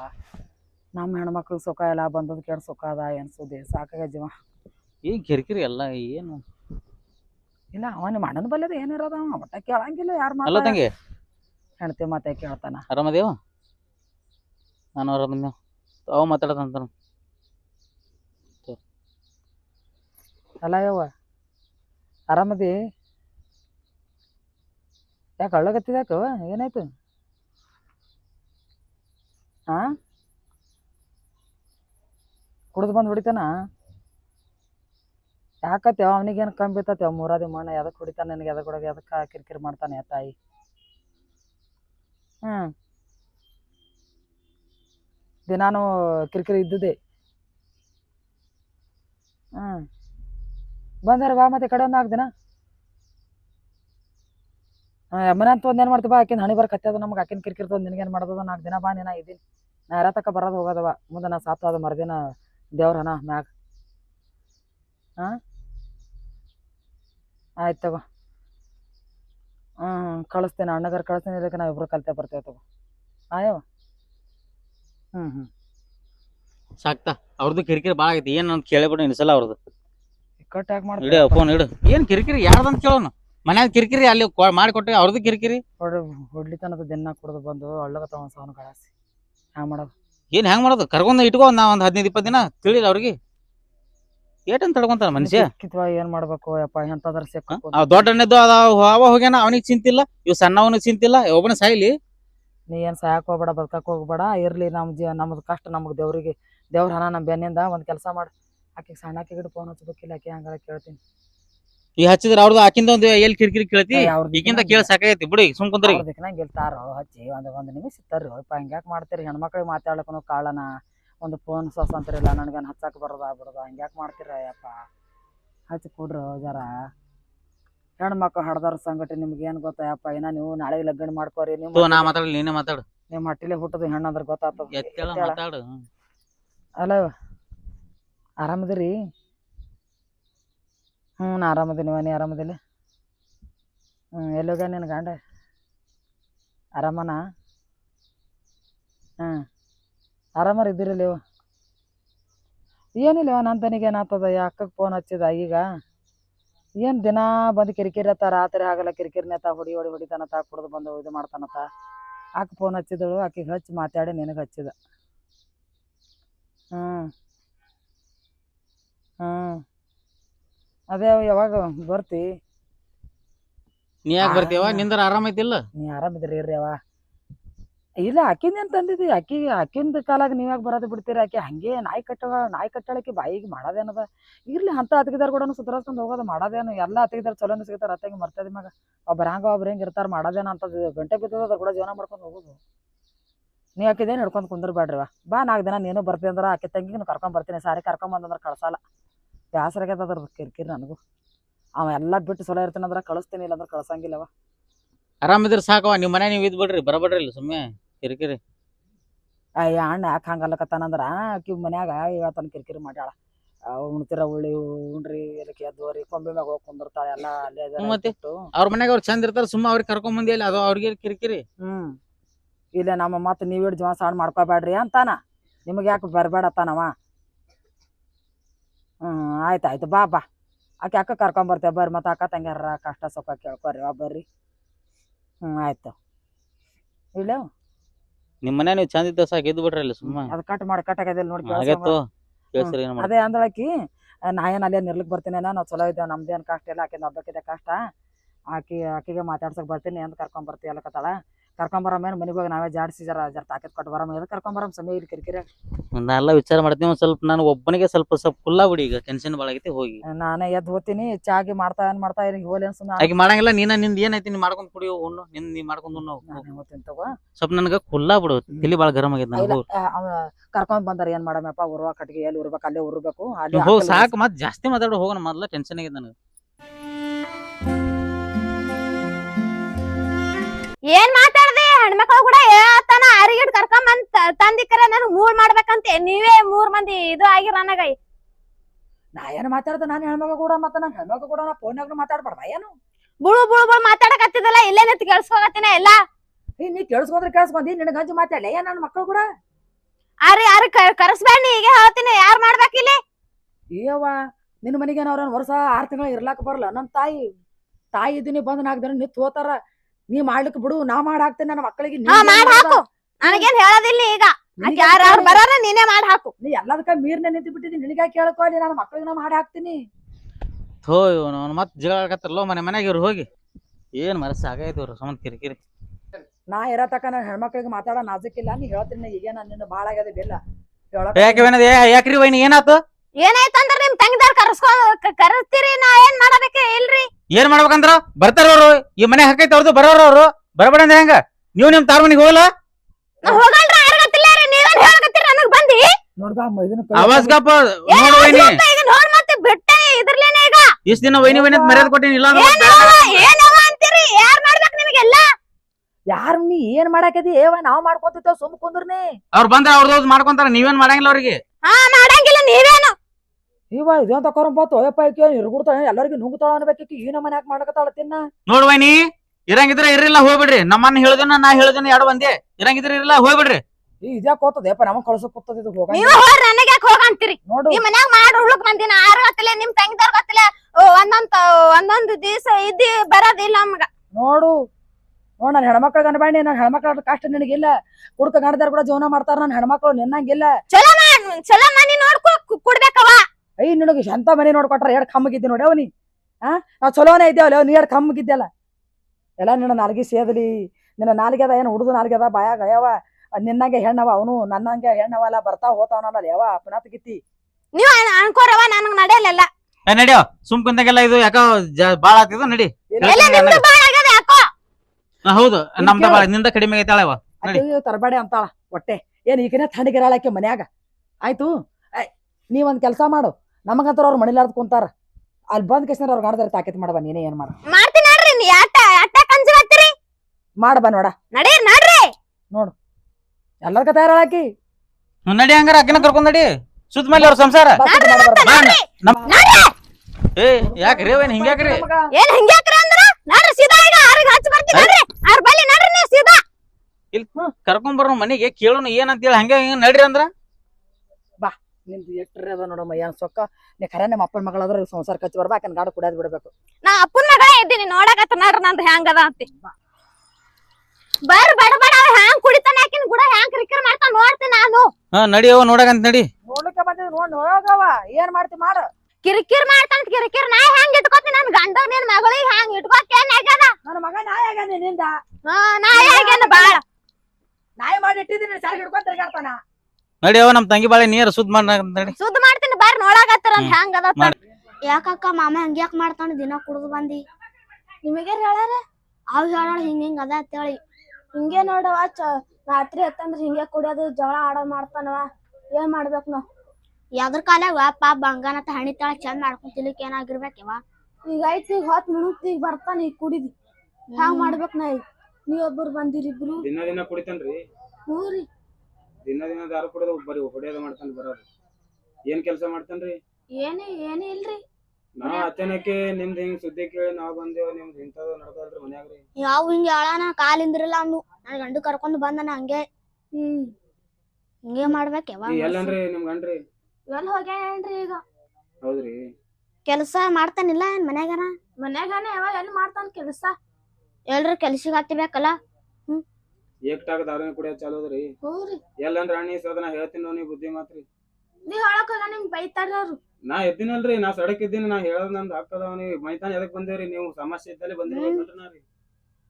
ನಮ್ಮ ಹೆಣ್ಮಕ್ಳು ಸುಖ ಎಲ್ಲ ಬಂದದ್ ಕೇಳ ಸುಖ ಅದ ಏನು ಸುದ್ದಿ? ಸಾಕಾಗ ಜೀವ.
ಈಗ ಕಿರಿಕಿರಿ ಎಲ್ಲ ಏನು?
ಇಲ್ಲ ಅವನ ಅಣ್ಣನ ಬಲ್ಲದ ಏನಿರೋದ ಅವ? ಒಟ್ಟ ಕೇಳಂಗಿಲ್ಲ ಯಾರು
ಅಲ್ಲ
ಮಾಡ
ತಂಗಿ.
ಹೆಣ್ತಿ ಮತ್ತೆ ಕೇಳ್ತಾನ.
ಆರಾಮದೇವ? ನಾನು ಆರಾಮದೇವ. ಅವ ಮಾತಾಡದಂತ
ಅಲ್ಲ ಯವ್ವ ಆರಾಮದಿ? ಯಾಕೆ ಅಳ್ಳಗತ್ತಿದಾಕ ಏನಾಯ್ತು? ಹಾ ಕುಡ್ದು ಬಂದು ಹೊಡಿತಾನ? ಯಾಕತ್ತೆ ಅವನಿಗೇನು ಕಮ್ಮಿ ಬೀಳ್ತತ್ಯಾವ ಮೂರಾದಿ ಮಣ್ಣ ಯಾವ್ದಕ್ಕೆ ಹೊಡಿತಾನ ನನಗೆ? ಎದಕ್ಕೆ ಹೊಡೋದು ಯಾವ್ದಕ್ಕೆ ಕಿರಿಕಿರಿ ಮಾಡ್ತಾನೆ ಆ ತಾಯಿ? ಹ್ಞೂ ದಿನಾನು ಕಿರಿಕಿರಿ ಇದ್ದದೆ. ಹ್ಞೂ ಬಂದಾರ ಬಾ ಮತ್ತೆ ಕಡೆ ಒಂದು ನಾಲ್ಕು ದಿನ. ಯಮ್ಮನ ಅಂತ ಒಂದೇನು ಮಾಡ್ತೀವಿ ಬಾ ಆಕಿನ ಹಣಿ ಅದು ನಮ್ಗೆ ಆಕಿನ ಕಿರಿಕಿರಿ ತೊಂದು ನಿನಗೇನು ಮಾಡೋದದ? ನಾಲ್ಕು ದಿನ ಬಾ ನೀನ ಇದ್ದೀನಿ ನಾ ಯಾರ ತಕ ಬರೋದು ಹೋಗೋದವ? ಮುಂದೆ ನಾ ಸಾತು ಅದು ಮರ್ದಿನ ದೇವ್ರ ಹಣ ಮ್ಯಾಗ. ಹಾಂ ಆಯ್ತು ತಗೋ. ಹ್ಞೂ ಕಳಿಸ್ತೇನೆ ಅಣ್ಣಗಾರ ಕಳಿಸ್ತೇನೆ ಇದಕ್ಕೆ ನಾವು ಇಬ್ರು ಕಲ್ತೆ ಬರ್ತೇವೆ ತಗೋ. ಆಯವ ಹ್ಞೂ ಹ್ಞೂ
ಸಾಕ್ತ. ಅವ್ರದ್ದು ಕಿರಿಕಿರಿ ಭಾಳ ಆಗೈತಿ. ಏನು ಅಂತ ಕೇಳಿಬಿಡು ಇನ್ಸಲ ಅವ್ರದ್ದು
ಕಟ್ ಯಾಕೆ
ಇಡು
ಮಾಡ್ತೀವಿ
ಫೋನ್ ಇಡು. ಏನು ಕಿರಿಕಿರಿ ಯಾರ್ದಂತ ಕೇಳೋನು? ಮನ್ಯಾಗ ಕಿರಿಕಿರಿ ಅಲ್ಲಿ ಮಾಡಿಕೊಟ್ಟೆ ಅವ್ರದ್ದು ಕಿರಿಕಿರಿ.
ಹೊಡ್ ಹೊಡ್ಲಿತನದ ದಿನ ಕುಡ್ದು ಬಂದು ಅಳ್ಳಗತ್ತವ ಒಂದು ಸಾವನು ಕಳಾಸಿ ಹ್ಯಾಂಗ ಮಾಡೋದು?
ಏನು ಹೆಂಗ್ ಮಾಡೋದು? ಕರ್ಕೊಂಡ್ ಇಟ್ಕೋ ನಾ ಒಂದು ಹದಿನೈದು ಇಪ್ಪತ್ತು ದಿನ ತಿಳಿಲ್ಲ ಅವ್ರಿಗೆ. ಏಟನ್ ತಡ್ಕೊಂತಾನ ಮನುಷ್ಯ?
ಕಿತ್ವಾ ಏನ್ ಮಾಡ್ಬೇಕು ಯಪ್ಪ ಎಂತದ್ರ ಸಿಕ್ಕ
ಅವ್ ದೊಡ್ಡಣ್ಣದ್ದು ಅದ ಅವ ಹೋಗ್ಯಾನ ಅವನಿಗೆ ಚಿಂತಿಲ್ಲ ಇವ್ ಸಣ್ಣವನು ಚಿಂತಿಲ್ಲ ಒಬ್ಬನ ಸಾಯ್ಲಿ.
ನೀ ಏನ್ ಸಾಯಕ್ ಹೋಗ್ಬೇಡ ಬದುಕಕ್ ಹೋಗ್ಬೇಡ ಇರ್ಲಿ ನಮ್ ಜ ನಮ್ದು ಕಷ್ಟ ನಮ್ಗ್ ದೇವ್ರಿಗೆ ದೇವ್ರ ಹಣ ನಮ್ ಬೆನ್ನಿಂದ ಒಂದ್ ಕೆಲಸ ಮಾಡಿ. ಆಕೆ ಸಣ್ಣ ಆಕಿಗಿಡು ಫೋನ್ ಹಚ್ಬೇಕಿಲ್ಲ ಆಕೆ ಹಂಗಾರ ಕೇಳ್ತೀನಿ.
ಈ ಹಚ್ಚಿದ್ರ ಅವ್ರದ್ದು ಆಕಿಂದ ಒಂದು ಎಲ್ಲಿ ಕಿರಿಕಿರಿ ಕೇಳ್ತಿ?
ಅವ್ರ್ದ್
ಈಗಿಂದ ಕೇಳ ಸಾಕೈತಿ ಬಿಡಿ ಸುಮ್ ಕುಂದ್ರಿ.
ಅವ್ರ್ದಕ್ಕೆ ನಂಗೆ ಇರ್ತಾರೋ ಹಚ್ಚಿ ಒಂದ್ ಒಂದ್ ನಿಮಿಷ ಇರ್ತಾರ ಅಪ್ಪ ಹಿಂಗ್ಯಾಕ್ ಮಾಡ್ತೀರಿ? ಹೆಣ್ಮಕ್ಳಿಗೆ ಮಾತಾಡ್ಲಕ್ಕೂ ಕಾಳನ ಒಂದು ಫೋನ್ ಸೊಸ ಅಂತಿರಲ್ಲ ನನಗೇನು ಹಚ್ಚಕ್ ಬರೋದ ಬಿಡೋದ ಹಿಂಗ್ಯಾಕ್ ಮಾಡ್ತೀರ ಯಪ್ಪ ಹಚ್ಚಿ ಕೊಡ್ರಿ ಜರ ಹೆಣ್ಮಕ್ಳು ಹಡ್ದಾರ ಸಂಘಟನೆ ನಿಮ್ಗೆ ಏನ್ ಗೊತ್ತಾಯಪ್ಪ ಇನ್ನ ನೀವು ನಾಳೆ ಲಗ್ನ ಮಾಡ್ಕೋರಿ
ತೋ
ನೀವು
ನಾ ಮಾತಾಡಲಿ ನೀನೇ ಮಾತಾಡು.
ನಿಮ್ಮ ಹಟ್ಟಿಲೆ ಹುಟ್ಟದ ಹೆಣ್ಣಂದ್ರ ಗೊತ್ತಾಗ್ತದ
ಎತ್ತೇಳ. ಮಾತಾಡು.
ಅಲ್ಲ ಆರಾಮದಿರಿ? ಹ್ಞೂ ನಾ ಆರಾಮದೀನಿ ನೀ ಆರಾಮದಿಲ್ಲ. ಹ್ಞೂ ಎಲ್ಲೋಗ ನಿನ್ನ ಗಂಡ? ಆರಾಮನ? ಹಾಂ ಆರಾಮರ ಲೇವ ಏನಿಲ್ಲ ನನ್ನ ತನಿಗೆ ಏನಾಗ್ತದ? ಅಕ್ಕಗೆ ಫೋನ್ ಹಚ್ಚಿದ ಈಗ. ಏನು ದಿನ ಬಂದು ಕಿರಿಕಿರಿ ಅತ್ತ ರಾತ್ರಿ ಆಗಲ್ಲ ಕಿರಿಕಿರಿನೇತ ಹೊಡಿ ಹೊಡಿ ಹೊಡಿತಾನತ್ತ ಕುಡ್ದು ಬಂದು ಇದು ಮಾಡ್ತಾನತ್ತ ಅಕ್ಕ ಫೋನ್ ಹಚ್ಚಿದಳು, ಆಕಿಗೆ ಹಚ್ಚಿ ಮಾತಾಡಿ ನಿನಗೆ ಹಚ್ಚಿದ. ಹ್ಞೂ ಹ್ಞೂ ಅದೇ ಯಾವಾಗ ಬರ್ತಿ?
ನೀ ಯಾಕೆ ಬರ್ತೀವ ನಿಂದ್ರ ಆರಾಮ ಐತಿಲ್ಲ?
ನೀ ಆರಾಮಿದ್ರಿ ಇರ್ರಿ ಅವ. ಇಲ್ಲ ಅಕ್ಕಿಂದ ಏನ್ ತಂದಿದ್ದಿ ಅಕ್ಕಿ ಅಕ್ಕಿಂದ ಕಾಲಾಗ ನೀವ್ ಯಾಕೆ ಬರೋದು ಬಿಡ್ತೀರಿ? ಆಕಿ ಹಂಗೆ ನಾಯಿ ಕಟ್ಟ ನಾಯಿ ಕಟ್ಟಳಕ್ಕೆ ಬಾಯಿಗೆ ಮಾಡೋದೇನದ? ಇರ್ಲಿ ಅಂತ ಅತ್ತಿಗೆದಾರ ಕೂಡ ಸುಧಾರಿಸ್ಕೊಂಡು ಹೋಗೋದು ಮಾಡೋದೇನು? ಎಲ್ಲ ಅತ್ತಿಗೆದಾರ ಚಲೋನು ಸಿಗ್ತಾರ ಅತ್ತಂಗೆ ಮರ್ತದ ಮ್ಯಾಗ. ಒಬ್ಬರ ಹಂಗ ಒಬ್ರು ಹೆಂಗ ಇರ್ತಾರ ಮಾಡೋದೇನ ಅಂತ ಗಂಟೆ ಬಿದ್ದದ ಅದ್ರ ಕೂಡ ಜೀವನ ಮಾಡ್ಕೊಂಡು ಹೋಗೋದು. ನೀ ಹಾಕಿದೇನು ಹಿಡ್ಕೊಂಡು ಕುಂದ್ರಬೇಡ್ರಿವ ಬಾ ನಾಲ್ಕು ದಿನ ನೀನು ಬರ್ತೀನಿ ಅಂದ್ರೆ ಆಕೆ ತಂಗಿನ ಕರ್ಕೊಂಡ್ ಬರ್ತೀನಿ ಸಾರಿ ಕರ್ಕೊಂಡ್ ಬಂದಂದ್ರೆ ಕಳ್ಸಲ್ಲ. ಬ್ಯಾಸರಾಗ್ಯದ ಅದ್ರ ಕಿರಿಕಿರಿ ನನಗೂ. ಅವ ಎಲ್ಲ ಬಿಟ್ಟು ಚಲೋ ಇರ್ತೀನಿ ಅಂದ್ರೆ ಕಳಿಸ್ತೀನಿ ಇಲ್ಲ ಅಂದ್ರೆ ಕಳ್ಸಂಗಿಲ್ಲವ
ಆರಾಮಿದ್ರೆ ಸಾಕವ ನಿಮ್ಮ ಮನೆ ನೀವು ಇದ್ ಬಿಡ್ರಿ ಬರಬೇಡ್ರಿ ಇಲ್ಲಿ ಸುಮ್ಮನೆ ಕಿರಿಕಿರಿ.
ಅಯ್ಯ ಅಣ್ಣ ಯಾಕೆ ಹಂಗಲ್ಲಕತ್ತಾನಂದ್ರ ಆಕಿ ಮನ್ಯಾಗ ಇವತ್ತನ ಕಿರಿಕಿರಿ ಮಾಡ್ಯಾಳ ಉಣ್ತಿರ ಉಳ್ಳಿ ಉಣ್ರಿ ಎದಕ್ಕೆ ಎದ್ದೋರಿ ಕೊಂಬೆ ಮ್ಯಾಗ ಹೋಗಿ ಕುಂದಿರ್ತಾಳೆ ಎಲ್ಲ ಅಲ್ಲೇ
ಮತ್ತೆ?
ಬಿಟ್ಟು.
ಅವ್ರ ಮನ್ಯಾಗ ಅವ್ರು ಚಂದ ಇರ್ತಾರೆ ಸುಮ್ಮ ಅವ್ರಿಗೆ ಕರ್ಕೊಂಡ್ ಬಂದಿ ಅಲ್ಲಿ ಅದು ಅವ್ರಿಗೆ ಕಿರಿಕಿರಿ.
ಹ್ಮ್. ಇಲ್ಲ ನಮ್ಮ ಮತ್ತೆ ನೀವಿಡ್ ಜೀವ ಸಾಣ್ ಮಾಡ್ಕೋಬೇಡ್ರಿ ಅಂತಾನ. ನಿಮಗೆ ಯಾಕೆ ಬರಬೇಡ ಹ್ಮ್ ಆಯ್ತು ಆಯ್ತು. ಬಾ ಬಾ. ಆಕೆ ಅಕ್ಕ ಕರ್ಕೊಂಬರ್ತೇವೆ ಬರ್ರಿ. ಮತ್ತು ಅಕ್ಕ ತಂಗ್ಯಾರ ಕಷ್ಟ ಸುಖ ಕೇಳ್ಕೊರಿ. ಬಾ ಬರ್ರಿ. ಹ್ಞೂ ಆಯ್ತು. ಇಲ್ಲ
ನಿಮ್ಮ ಮನೆ ನೀವು ಚಂದ ಇದ್ದ ಸಾಕು ಇದ್ದು ಬಿಡ್ರಿ ಅಲ್ಲಿ ಸುಮ್ಮನೆ
ಅದು ಕಟ್ ಮಾಡಿ ಕಟ್ ಆಗ್ಯದಿಲ್ಲ ನೋಡಿ
ಆಗೈತು ಕೇಳ್ಸ್ರಿ ಏನ್
ಅದೇ ಅಂದಳಕಿ ನಾ ಏನ್ ಅಲ್ಲೇ ನಿರ್ಲಿಕ್ ಬರ್ತೀನಿ ನಾವು ಚಲೋ ಇದ್ದೇವೆ ನಮ್ದೇನ್ ಕಷ್ಟ ಇಲ್ಲ ಆಕೆ ಒಬ್ಬಕ್ಕಿದೆ ಕಷ್ಟ. ಆಕಿ ಆಕೆಗೆ ಮಾತಾಡ್ಸಕ್ಕೆ ಬರ್ತೀನಿ ಅಂತ ಕರ್ಕೊಂಡ್ ಬರ್ತೀವಿ ಅಲ್ಲಕತ್ತಾಳ ಕರ್ಕೊಂಡ್ ಏನು? ಮನೆಗೆ ಹೋಗಿ ನಾವೇ ಜಾಡಿಸಿ ಜರ ಜರ ತಾಕತ್ ಕೊಟ್ಟು ಬರಮ್ಮ ಎದಕ್ಕೆ ಕರ್ಕೊಂಡ್ ಬರಮ್? ಸಮಯ ಇಲ್ಲಿ ಕಿರಿಕಿರಿ.
ನಾ ಎಲ್ಲ ವಿಚಾರ ಮಾಡ್ತೀನಿ. ಒಂದ್ ಸ್ವಲ್ಪ ನಾನು ಒಬ್ಬನಿಗೆ ಸ್ವಲ್ಪ ಸ್ವಲ್ಪ ಕುಲ್ಲಾ ಬಿಡಿ ಈಗ. ಟೆನ್ಷನ್ ಭಾಳ ಆಗೈತಿ ಹೋಗಿ
ನಾನೇ ಎದ್ದು ಹೋತೀನಿ. ಚಾಗಿ ಮಾಡ್ತಾ ಏನ್ ಮಾಡ್ತಾ ಏನ್ ಹೋಲಿ ಅನ್ಸ
ಆಗಿ ಮಾಡಂಗಿಲ್ಲ. ನೀನ ನಿಂದ ಏನೈತಿ ನೀ ಮಾಡ್ಕೊಂಡ್ ಕುಡಿಯೋ ಉಣ್ಣು ನಿನ್ ನೀ ಮಾಡ್ಕೊಂಡ್ ಉಣ್ಣು.
ನಾನೇ ಹೋಗ್ತೀನಿ ತಗೋ.
ಸ್ವಲ್ಪ ನನಗೆ ಕುಲ್ಲ ಬಿಡು ಇಲ್ಲಿ ಭಾಳ ಗರಂ ಆಗೈತಿ ನನಗೆ.
ಕರ್ಕೊಂಡ್ ಬಂದಾರ ಏನ್ ಮಾಡಮಪ್ಪ ಉರ್ವಾ ಕಟ್ಟಿಗೆ ಎಲ್ಲಿ ಉರ್ಬೇಕು? ಅಲ್ಲೇ ಉರ್ಬೇಕು. ಅಲ್ಲಿ
ಹೋಗಿ ಸಾಕು. ಮತ್ತೆ ಜಾಸ್ತಿ ಮಾತಾಡೋ ಹೋಗೋಣ. ಮೊದ್ಲ ಟೆನ್ಷನ್ ಆಗೈತೆ ನನಗೆ.
ಏನ್ ಮಾತಾಡ್ದೆ? ಹೆಣ್ಮಕ್ಳು ಕೂಡ ಹೇಳ್ತಾನ ಅರಿಗಿಡ್ ಕರ್ಕೊಂಡ್ ಬಂದ್ ತಂದಿಕ್ಕರೆ ನನ್ ಮೂರ್ ಮಾಡ್ಬೇಕಂತೆ ನೀವೇ ಮೂರ್ ಮಂದಿ ಇದು ಆಗಿರ ನನಗ.
ನಾ ಏನ್ ಮಾತಾಡ್ದ? ನಾನು ಹೆಣ್ಮಗ ಕೂಡ ಮತ್ತೆ ನಾನು ಹೆಣ್ಮಗ ಕೂಡ ನಾ ಫೋನ್ಯಾಗ ಮಾತಾಡ್ಬಾರ್ದ. ಏನು?
ಬುಳು ಬುಳು ಬುಳು ಮಾತಾಡಕತ್ತಿದಲ್ಲ ಇಲ್ಲೇ ನಿಂತ್ ಕೇಳಿಸ್ಕೊಗತ್ತಿನ ಎಲ್ಲ.
ಏ ನೀ ಕೇಳಿಸ್ಕೊಂಡ್ರೆ ಕೇಳಿಸ್ಕೊಂಡಿ ನಿನಗೆ ಗಂಜಿ ಮಾತಾಡ್ಲೆ. ಏನ್ ನನ್ನ ಮಕ್ಕಳು ಕೂಡ?
ಅರೆ ಯಾರು ಕರೆಸ್ಬೇಡಿ ಈಗ ಹೇಳ್ತೀನಿ. ಯಾರ್ ಮಾಡ್ಬೇಕಿಲ್ಲಿ
ಏವ ನಿನ್ನ ಮನೆಗೆ ಅವ್ರನ್ನ ವರ್ಷ ಆರು ತಿಂಗಳು ಇರ್ಲಾಕ ಬರಲ್ಲ ನನ್ನ ತಾಯಿ ತಾಯಿ ಇದೀನಿ ಬಂದ್ ನಾಲ್ಕು ದಿನ ನಿಂತ್ ಹೋತಾರ. ನೀ ಮಾಡ್ಲಿಕ್ ಬಿಡು ನಾ ಮಾಡಾಕ್ತೇನೆ ನನ್ನ ಮಕ್ಕಳಿಗೆ
ಹಾ ಮಾಡ್ ಹಾಕು. ನನಗೇನ್ ಹೇಳೋದಿಲ್ಲ ಈಗ. ಯಾರ ಅವ್ರು ಬರೋರ ನೀನೇ ಮಾಡ್ ಹಾಕು.
ನೀ ಎಲ್ಲದಕ್ಕ ಮೀರ್ನೆ ನಿಂತು ಬಿಟ್ಟಿದ್ದೀನಿ ನಿನಗೆ ಕೇಳಕೋ? ಅಲ್ಲಿ ನನ್ನ ಮಕ್ಕಳಿಗೆ ನಾ ಮಾಡಿ ಹಾಕ್ತೀನಿ.
ಥೋ ಇವನು ಮತ್ತೆ ಜಗಳ ಆಡಕತ್ತಾರಲ್ಲ ಮನೆ ಮನೆಗೆ ಇವ್ರು ಹೋಗಿ. ಏನ್ ಮನಸ್ಸು ಆಗೈತೆ ಇವ್ರು ಸುಮ್ಮನೆ ಕಿರಿಕಿರಿ.
ನಾ ಇರತಕ್ಕ ತಕ ನನ್ನ ಹೆಣ್ಮಕ್ಳಿಗೆ ಮಾತಾಡೋ ನಾಜುಕಿಲ್ಲ ನೀ ಹೇಳ್ತೀನಿ ಈಗ ನಾನು ನಿನ್ನ ಭಾಳ ಆಗ್ಯದ ಬೆಲ್ಲ
ಯಾಕೆ ಏನದ ಯಾಕ್ರಿ ವೈನಿ ಏನಾತು?
ಏನಾಯ್ತಂದ್ರ ನಿಮ್ ತಂಗಿದಾರ ಕರ್ಸ್ಕೊ ಕ- ಕರೆಸ್ತೀರಿ ನಾ ಏನ್ ಮಾಡಬೇಕ ಇಲ್ರಿ?
ಏನ್ ಮಾಡ್ಬೇಕಂದ್ರ? ಬರ್ತಾರ ಅವ್ರು ಈ ಮನೆ ಹಾಕೈತೆ ಅವ್ರದ್ದು ಬರೋರು ಅವ್ರು ಬರಬೇಡ ಅಂದ್ರೆ ಹೆಂಗ? ನೀವು ನಿಮ್ ತಾರ್ ಮನಿಗೆ ಹೋಗಲ್ಲ?
ನಾ ಹೋಗಲ್ರ? ಯಾರಿಗತ್ತಿಲ್ಲ ರೀ. ನೀವೇನ್ ಹೇಳಕತ್ತೀರಿ ನನಗ್ ಬಂದಿ?
ನೋಡ್ಬಾ ಇದನ್ನ
ಆವಾಜ್ ಗಪ್ಪ
ಏನ್
ನೋಡು ವೈನಿ.
ಈಗ ನೋಡ್ ಮತ್ತೆ ಬಿಟ್ಟೆ ಇದ್ರಲೇನೆ ಈಗ?
ಇಷ್ಟ ದಿನ ವೈನಿ ವೈನಿ ಅಂತ ಮರ್ಯಾದೆ ಕೊಟ್ಟಿನಿ ಇಲ್ಲ ಅಂದ್ರೆ ಮತ್ತೆ
ಏನವ. ಏನವ ಅಂತೀರಿ? ಯಾರ್ ಮಾಡ್ಬೇಕ್ ನಿಮಗೆಲ್ಲ?
ಯಾರು ನೀ ಏನ್ ಮಾಡಾಕದಿ ಏವ ನಾವ್ ಮಾಡ್ಕೊತಿದ್ದೇವ್ ಸುಮ್ ಕುಂದ್ರನಿ.
ಅವ್ರು ಬಂದ್ರೆ ಅವ್ರದ್ದು ಮಾಡ್ಕೊಂತಾರ ನೀವೇನ್ ಮಾಡಂಗಿಲ್ಲ ಅವ್ರಿಗೆ.
ಹಾ ಮಾಡಂಗಿಲ್ಲ ನೀವೇನು?
ಇವ ಇದೇನ್ ತಕೋರ ಬಾತು? ಅಯ್ಯಪ್ಪ ಈಕೆ ಇರ್ಗುಡ್ತಾಳ ಎಲ್ಲರಿಗೂ ನುಗ್ಗುತ್ತಾಳ ಅನ್ಬೇಕಿ? ಈ ನಮ್ಮ ಯಾಕೆ ಮಾಡಕತ್ತಾಳ ತಿನ್ನ?
ನೋಡ್ವೈನಿ ಇರಂಗಿದ್ರೆ ಇರಿಲ್ಲ ಹೋಗ್ಬಿಡ್ರಿ. ನಮ್ಮನ್ನ ಹೇಳದನ್ನ ನಾ ಹೇಳದನ್ನ ಎರಡು ಒಂದೇ. ಇರಂಗಿದ್ರೆ ಇರಿಲ್ಲ ಹೋಗ್ಬಿಡ್ರಿ.
ಈ ಇದ್ಯಾಕ ಹೋತದ ಯಪ್ಪ ನಮಗ್ ಕಳ್ಸಕ್ ಕೂತದ ಇದು ಹೋಗ
ನೀವ್ ಹೋಗ್ರಿ ನನಗೆ ಯಾಕೆ ಹೋಗಂತೀರಿ?
ನೋಡು.
ನಿಮ್ ಮನ್ಯಾಗ ಮಾಡಿ ಉಳ್ಕ್ ಬಂದಿನ ಆರು ಗೊತ್ತಿಲ್ಲ ನಿಮ್ ತಂಗಿದವ್ರ ಗೊತ್ತಿಲ್ಲ. ಓ, ಒಂದೊಂದ್ ಒಂದೊಂದ್ ದಿವಸ ಇದ್ದಿ ಬರೋದಿಲ್ಲ ನಮ್ಗ.
ನೋಡು. ನೋಡ್ ನನ್ ಹೆಣ್ಮಕ್ಳಿಗೆ ಅನ್ಬೇಡಿ ನನ್ ಹೆಣ್ಮಕ್ಳ ಕಷ್ಟ ನಿನಗಿಲ್ಲ ಕುಡ್ಕ ಗಂಡದಾರ ಕೂಡ ಜೀವನ ಮಾಡ್ತಾರ ನನ್ ಹೆಣ್ಮಕ್ಳು ನಿನ್ನಂಗಿಲ್ಲ
ಚಲೋ ಮಾಡ್- ಚಲೋ ಮನಿ ನೋಡ್ಕೊ ಕು- ಕುಡ್ಬೇಕವ
ಐ ನಿನಗೆ ಎಂತ ಮನೆ ನೋಡ್ಕೊಟ್ರ ಎರಡು ಕಮ್ಮಗಿದ್ದೆ ನೋಡಿ ಅವನಿ. ಆ? ನಾವು ಚಲೋನೇ ಇದ್ದೇವಲ್ಲ ನೀ ಎರಡು ಕಮ್ಮಗಿದ್ದೆಲ್ಲ ಎಲ್ಲ ನಿನ್ನ ನಾಲ್ಗೆ ಸೇದಲಿ. ನಿನ್ನ ನಾಲ್ಗೆ ಅದ ಏನು ಹುಡುದು ನಾಲ್ಗೆ ಅದ ಬಾಯಾಗ ಯಾವ ನಿನ್ನಂಗೆ ಹೆಣ್ಣವ ಅವನು ನನ್ನಂಗೆ ಹೆಣ್ಣವ ಎಲ್ಲ ಬರ್ತಾ ಹೋತಾವನಲ್ಲ ಯಾವ ಅಪನಾತ್ ಗಿತ್ತಿ.
ನೀವ್ ಅನ್- ಅನ್ಕೋರವ ನನಗ್ ನಡೆಯಲ್ಲ
ನಡೆಯೋ ಸುಮ್ ಕುಂತಾಗೆಲ್ಲ ಇದು ಯಾಕೋ ಬಾಳ ಆಗ್ತಿದ ನಡಿ. ಹೌದು ನಮ್ದ ಬಾಳ ನಿಂದ ಕಡಿಮೆ
ಐತಾಳವ ತರಬೇಡ ಅಂತಾಳ ಹೊಟ್ಟೆ. ಏನ್ ಈಗಿನ ತಣ್ಣಗಿರಾಳಕ್ಕೆ ಮನ್ಯಾಗ? ಆಯ್ತು? ನೀವೊಂದ್ ನೀ ಒಂದ್ ಕೆಲಸ ಮಾಡು. ನಮಗಂತಾರ ಅವ್ರು ಮಣಿಲಾರ್ದ ಕುಂತಾರ. ಅಲ್ಲಿ ಬಂದ್ ಕೇಸಿನ ಅವ್ರು ಗಾಡದಾರ ತಾಕತ್ ಮಾಡಬಾ ನೀನೇ ಏನ್ ಮಾಡ
ಮಾಡ್ತೀನಿ ನೋಡ್ರಿ ನೀ ಅಟ್ಟ ಅಟ್ಟ ಕಂಜಗತ್ತೀರಿ
ಮಾಡಬಾ ನೋಡ.
ನಡಿ ನಡ್ರಿ.
ಎಲ್ಲರ್ಕ ತಯಾರಾಕಿ
ಹ್ಮ್, ನಡಿ ಹಂಗಾರ ಅಕ್ಕಿನ ಕರ್ಕೊಂಡ್ ನಡಿ. ಸುತ್ತ ಮೇಲೆ ಅವ್ರ ಸಂಸಾರ. ಏ ಯಾಕ್ರಿ ಏನ್ ಹಿಂಗ್ಯಾಕ್ರಿ?
ಏನ್ ಹಿಂಗ್ಯಾಕ್ರಿ ಅಂದ್ರ? ನಡ್ರಿ ಸೀದಾ ಈಗ ಆರಿಗೆ ಹಚ್ಚಿ ಬರ್ತೀನಿ ನಡ್ರಿ. ಅವ್ರ ಬಲ್ಲಿ ನಡ್ರಿ ನೀವು ಸೀದಾ.
ಕರ್ಕೊಂಡ್ ಬರೋ ಮನೆಗೆ ಕೇಳೋಣ ಏನಂತೇಳಿ ಹಂಗೆ ಹಿಂಗೆ ನಡ್ರಿ ಅಂದ್ರ.
ನಿಂದು ಎಟ್ರೆ ಅದ ನೋಡಮ್ಮ ಏನ್ ಸೊಕ್ಕ? ನೀ ಖರೆ ನಮ್ಮ ಅಪ್ಪನ ಮಗಳಾದ್ರ ಸಂಸಾರ ಕಚ್ಚಿ ಬರ್ಬೇಕು ಆಕನ್ ಗಾಡ ಕುಡಿಯೋದ್ ಬಿಡ್ಬೇಕು.
ನಾ ಅಪ್ಪನ ಮಗಳೇ ಇದ್ದೀನಿ ನೋಡಕತ್ತ ನಡ್ರಿ ನಂದು ಹೆಂಗದ ಅಂತಿ. ಬರ್ ಬಡ ಬಡ ಅವ ಹ್ಯಾಂಗ್ ಕುಡಿತಾನ ಆಕಿನ ಕೂಡ ಹ್ಯಾಂಗ್ ಕಿರಿಕಿರಿ ಮಾಡ್ತಾನ ನೋಡ್ತೀನಿ ನಾನು.
ಹಾ ನಡಿಯವ ನೋಡಕಂತ ನಡಿ.
ನೋಡ್ಲಿಕ್ಕೆ ಬಂದಿದ್ ನೋಡ್ ಹೋಗವ ಏನ್ ಮಾಡ್ತಿ ಮಾಡ.
ಕಿರಿಕಿರಿ ಮಾಡ್ತಾನ ಕಿರಿಕಿರಿ ನಾ ಹೆಂಗ್ ಇಟ್ಕೋತೀನಿ ನನ್ ಗಂಡ ನಿನ್ ಮಗಳಿಗೆ ಹೆಂಗ್ ಇಟ್ಕೋತೇನ್ ಆಗ್ಯದ?
ನನ್ನ ಮಗ ನಾಯಿ ಆಗ್ಯಾನ ನಿನ್ನಿಂದ.
ಹಾ ನಾ ಆಗ್ಯಾನ ಬಾಳ.
ನಾಯಿ ಮಾಡಿ ಇಟ್ಟಿದ್ದೀನಿ ಸರಿ ಹಿಡ್ಕೊಂಡ್ ತಿರ್ಗಾಡ್ತಾನ.
ನಡಿಯವ ನಮ್ ತಂಗಿ ಬಾಳೆ ನೀರ್ ಶುದ್ಧ ಮಾಡ ನಡಿ.
ಸುದ್ದ ಮಾಡ್ತೀನಿ ಬಾರ್ ನೋಡಾಕತ್ತಾರ. ಹೆಂಗ್ ಅದ
ಮಾಡ್.
ಯಾಕಕ್ಕ ಮಾಮ ಹಂಗ ಯಾಕೆ ಮಾಡ್ತಾನ ದಿನ ಕುಡ್ದು ಬಂದಿ?
ನಿಮಗೆ ಹೇಳಾರ
ಅವ್ ಹೇಳೋಣ ಹಿಂಗ ಹಿಂಗ ಅದ ಅಂತೇಳಿ.
ಹಿಂಗೆ ನೋಡವ ಚ ರಾತ್ರಿ ಹತ್ತಂದ್ರ ಹಿಂಗೆ ಕುಡಿಯೋದು ಜೋಳ ಆಡೋ ಮಾಡ್ತಾನವ ಏನ್ ಮಾಡ್ಬೇಕು ನಾವ್?
ಯಾವ್ದ್ರ ಕಾಲಾಗ ಪಾಪ ಹಣಿ ತಾಳ ಚಂದ ಮಾಡ್ಕೊಂತಿಲಿಕ್ ಏನಾಗಿರ್ಬೇಕವ
ಈಗ ಐತಿ ಈಗ ಹೊತ್ ಮುಣುಕ್ತಿ ಈಗ ಬರ್ತಾನ ಈಗ ಕುಡಿದಿ. ಹ್ಯಾಂಗ್ ಮಾಡ್ಬೇಕು ನಾ ಈಗ? ನೀವೊಬ್ಬರು ಬಂದಿರಿ ಇಬ್ರು
ದಿನ ದಿನ ಕುಡಿತಾನ್ರಿ.
ಹ್ಞೂ ರೀ.
ದಿನ ದಿನ ದಾರು ಕುಡಿದು ಬರೀ ಹೊಡೆಯೋದು ಮಾಡ್ತಾನೆ ಬರೋದು ಏನ್ ಕೆಲಸ ಮಾಡ್ತಾನ್ರಿ?
ಏನೇ ಏನೇ ಇಲ್ರಿ.
ನಾ ಅಚಾನಕ್ಕೆ ನಿಮ್ದ್ ಹಿಂಗ್ ಸುದ್ದಿ ಕೇಳಿ ನಾವ್ ಬಂದೇವ್ ನಿಮ್ದ್ ಇಂಥದ್ದು ನಡ್ದಲ್ರಿ ಮನ್ಯಾಗ್ರಿ.
ಯಾವ ಹಿಂಗ ಹೇಳಾನ ಕಾಲಿಂದಿರಲ್ಲ ಅವ್ನು. ನನ್ ಗಂಡು ಕರ್ಕೊಂಡ್ ಬಂದನ ಹಂಗೆ.
ಹ್ಮ್.
ಹಿಂಗೆ ಮಾಡ್ಬೇಕ
ಯಾವಾಗ ಎಲ್ಲನ್ರಿ ನಿಮ್ ಗಂಡ್ರಿ?
ಎಲ್ಲ ಹೋಗ್ಯಾನ್ರಿ ಈಗ?
ಹೌದ್ರಿ.
ಕೆಲಸ ಮಾಡ್ತಾನಿಲ್ಲ ಏನ್ ಮನ್ಯಾಗನ?
ಮನ್ಯಾಗಾನೆ ಯಾವಾಗ ಎಲ್ಲಿ ಮಾಡ್ತಾನ ಕೆಲಸ?
ಎಲ್ರು ಕೆಲ್ಸಿಗೆ ಹತ್ತಿಬೇಕಲ್ಲ
ಏಕ್ಟಾಗ ದಾರುನ ಕುಡಿಯೋದ್ ಚಾಲು ಅದ್ರಿ
ಎಲ್ಲಂದ್ರ ರೀ
ಎಲ್ಲನ್ರಿ ಅಣ್ಣಿ ಸದನ ಹೇಳ್ತೀನಿ ನೋಡಿ ಬುದ್ಧಿ ಮಾತ್ರಿ.
ನೀವ್ ಹೇಳಕ್ ನಿಮ್ ಬೈತಾರ ಅವ್ರು
ನಾ ಎದ್ದಿನಲ್ರಿ ನಾ ಸಡಕ್ ಇದ್ದೀನಿ ನಾ ಹೇಳೋದ್ ನಂದು ಆಗ್ತದ ನೀವು. ಮೈತಾನ ಎದಕ್ ಬಂದೇವ್ರಿ ನೀವು ಸಮಸ್ಯೆ ಇದ್ದಲ್ಲಿ ಬಂದಿರಿ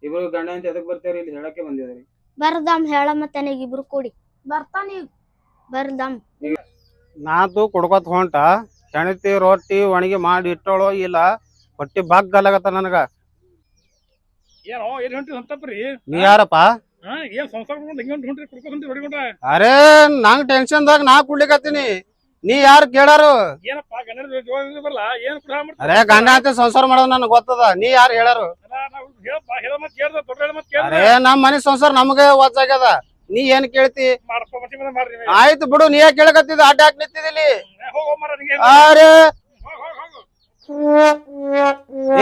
ಇಬ್ರು ಗಂಡ ಅಂತ ಎದಕ್ ಬರ್ತೇವ್ರಿ ಇಲ್ಲಿ ಹೇಳಕ್ಕೆ ಬಂದಿದ್ರಿ.
ಬರ್ದಮ್ ಹೇಳ ಮತ್ತೆ ಇಬ್ರು ಕೂಡಿ.
ಬರ್ತಾನ ಈಗ
ಬರ್ದಮ್.
ನಾದು ಕುಡ್ಕೊತ ಹೊಂಟ ಹೆಣತಿ ರೊಟ್ಟಿ ಒಣಗಿ ಮಾಡಿ ಇಟ್ಟೋಳೋ ಇಲ್ಲ ಹೊಟ್ಟಿ ಬಗ್ಗಲಾಗತ್ತ ನನಗ.
ಏನೋ ಎಲ್ಲಿ ಹೊಂಟಿ ಹೊಂತಪ್ರಿ
ನೀ ಯಾರಪ್ಪ?
ಏನ್ ಸಂಸಾರ ಮಾಡ್ಕೊಂಡು ದಾಗ ಹೊಂಟ್ರಿ? ಕುಡ್ಕೊಂಡ್ ಹೊಂಟ್ರಿ ಹೊಡಿಕೊಂಡ್ರ
ಅರೇ ನಂಗ್ ಟೆನ್ಷನ್ದಾಗ ನಾ ಕುಡ್ಲಿಕತ್ತೀನಿ. ನೀ ಯಾರು ಕೇಳಾರು?
ಏನಪ್ಪ ಗಂಡನ ಜೋಳ ಬರಲ್ಲ ಏನ್ ಕುಡ
ಅರೇ ಗಂಡ ಅಂತ ಸಂಸಾರ ಮಾಡೋದು ನನಗೆ ಗೊತ್ತದ. ನೀ ಯಾರು ಹೇಳಾರು?
ಹೇಳಪ್ಪ ಹೇಳ ಮತ್ ಕೇಳ್ದ ದೊಡ್ಡ ಹೇಳ ಮತ್ ಕೇಳ್ದ.
ಅರೇ ನಮ್ ಮನೆ ಸಂಸಾರ ನಮಗೆ ಒದ್ದಾಗ್ಯದ ನೀ ಏನ್ ಕೇಳ್ತಿ. ಆಯ್ತು ಬಿಡು ನೀ ಯಾಕೆ ಕೇಳಕತ್ತಿದ ಅಡ್ಡ ಹಾಕಿ ನಿಂತಿದಿಲ್ಲಿ ಅರೆ.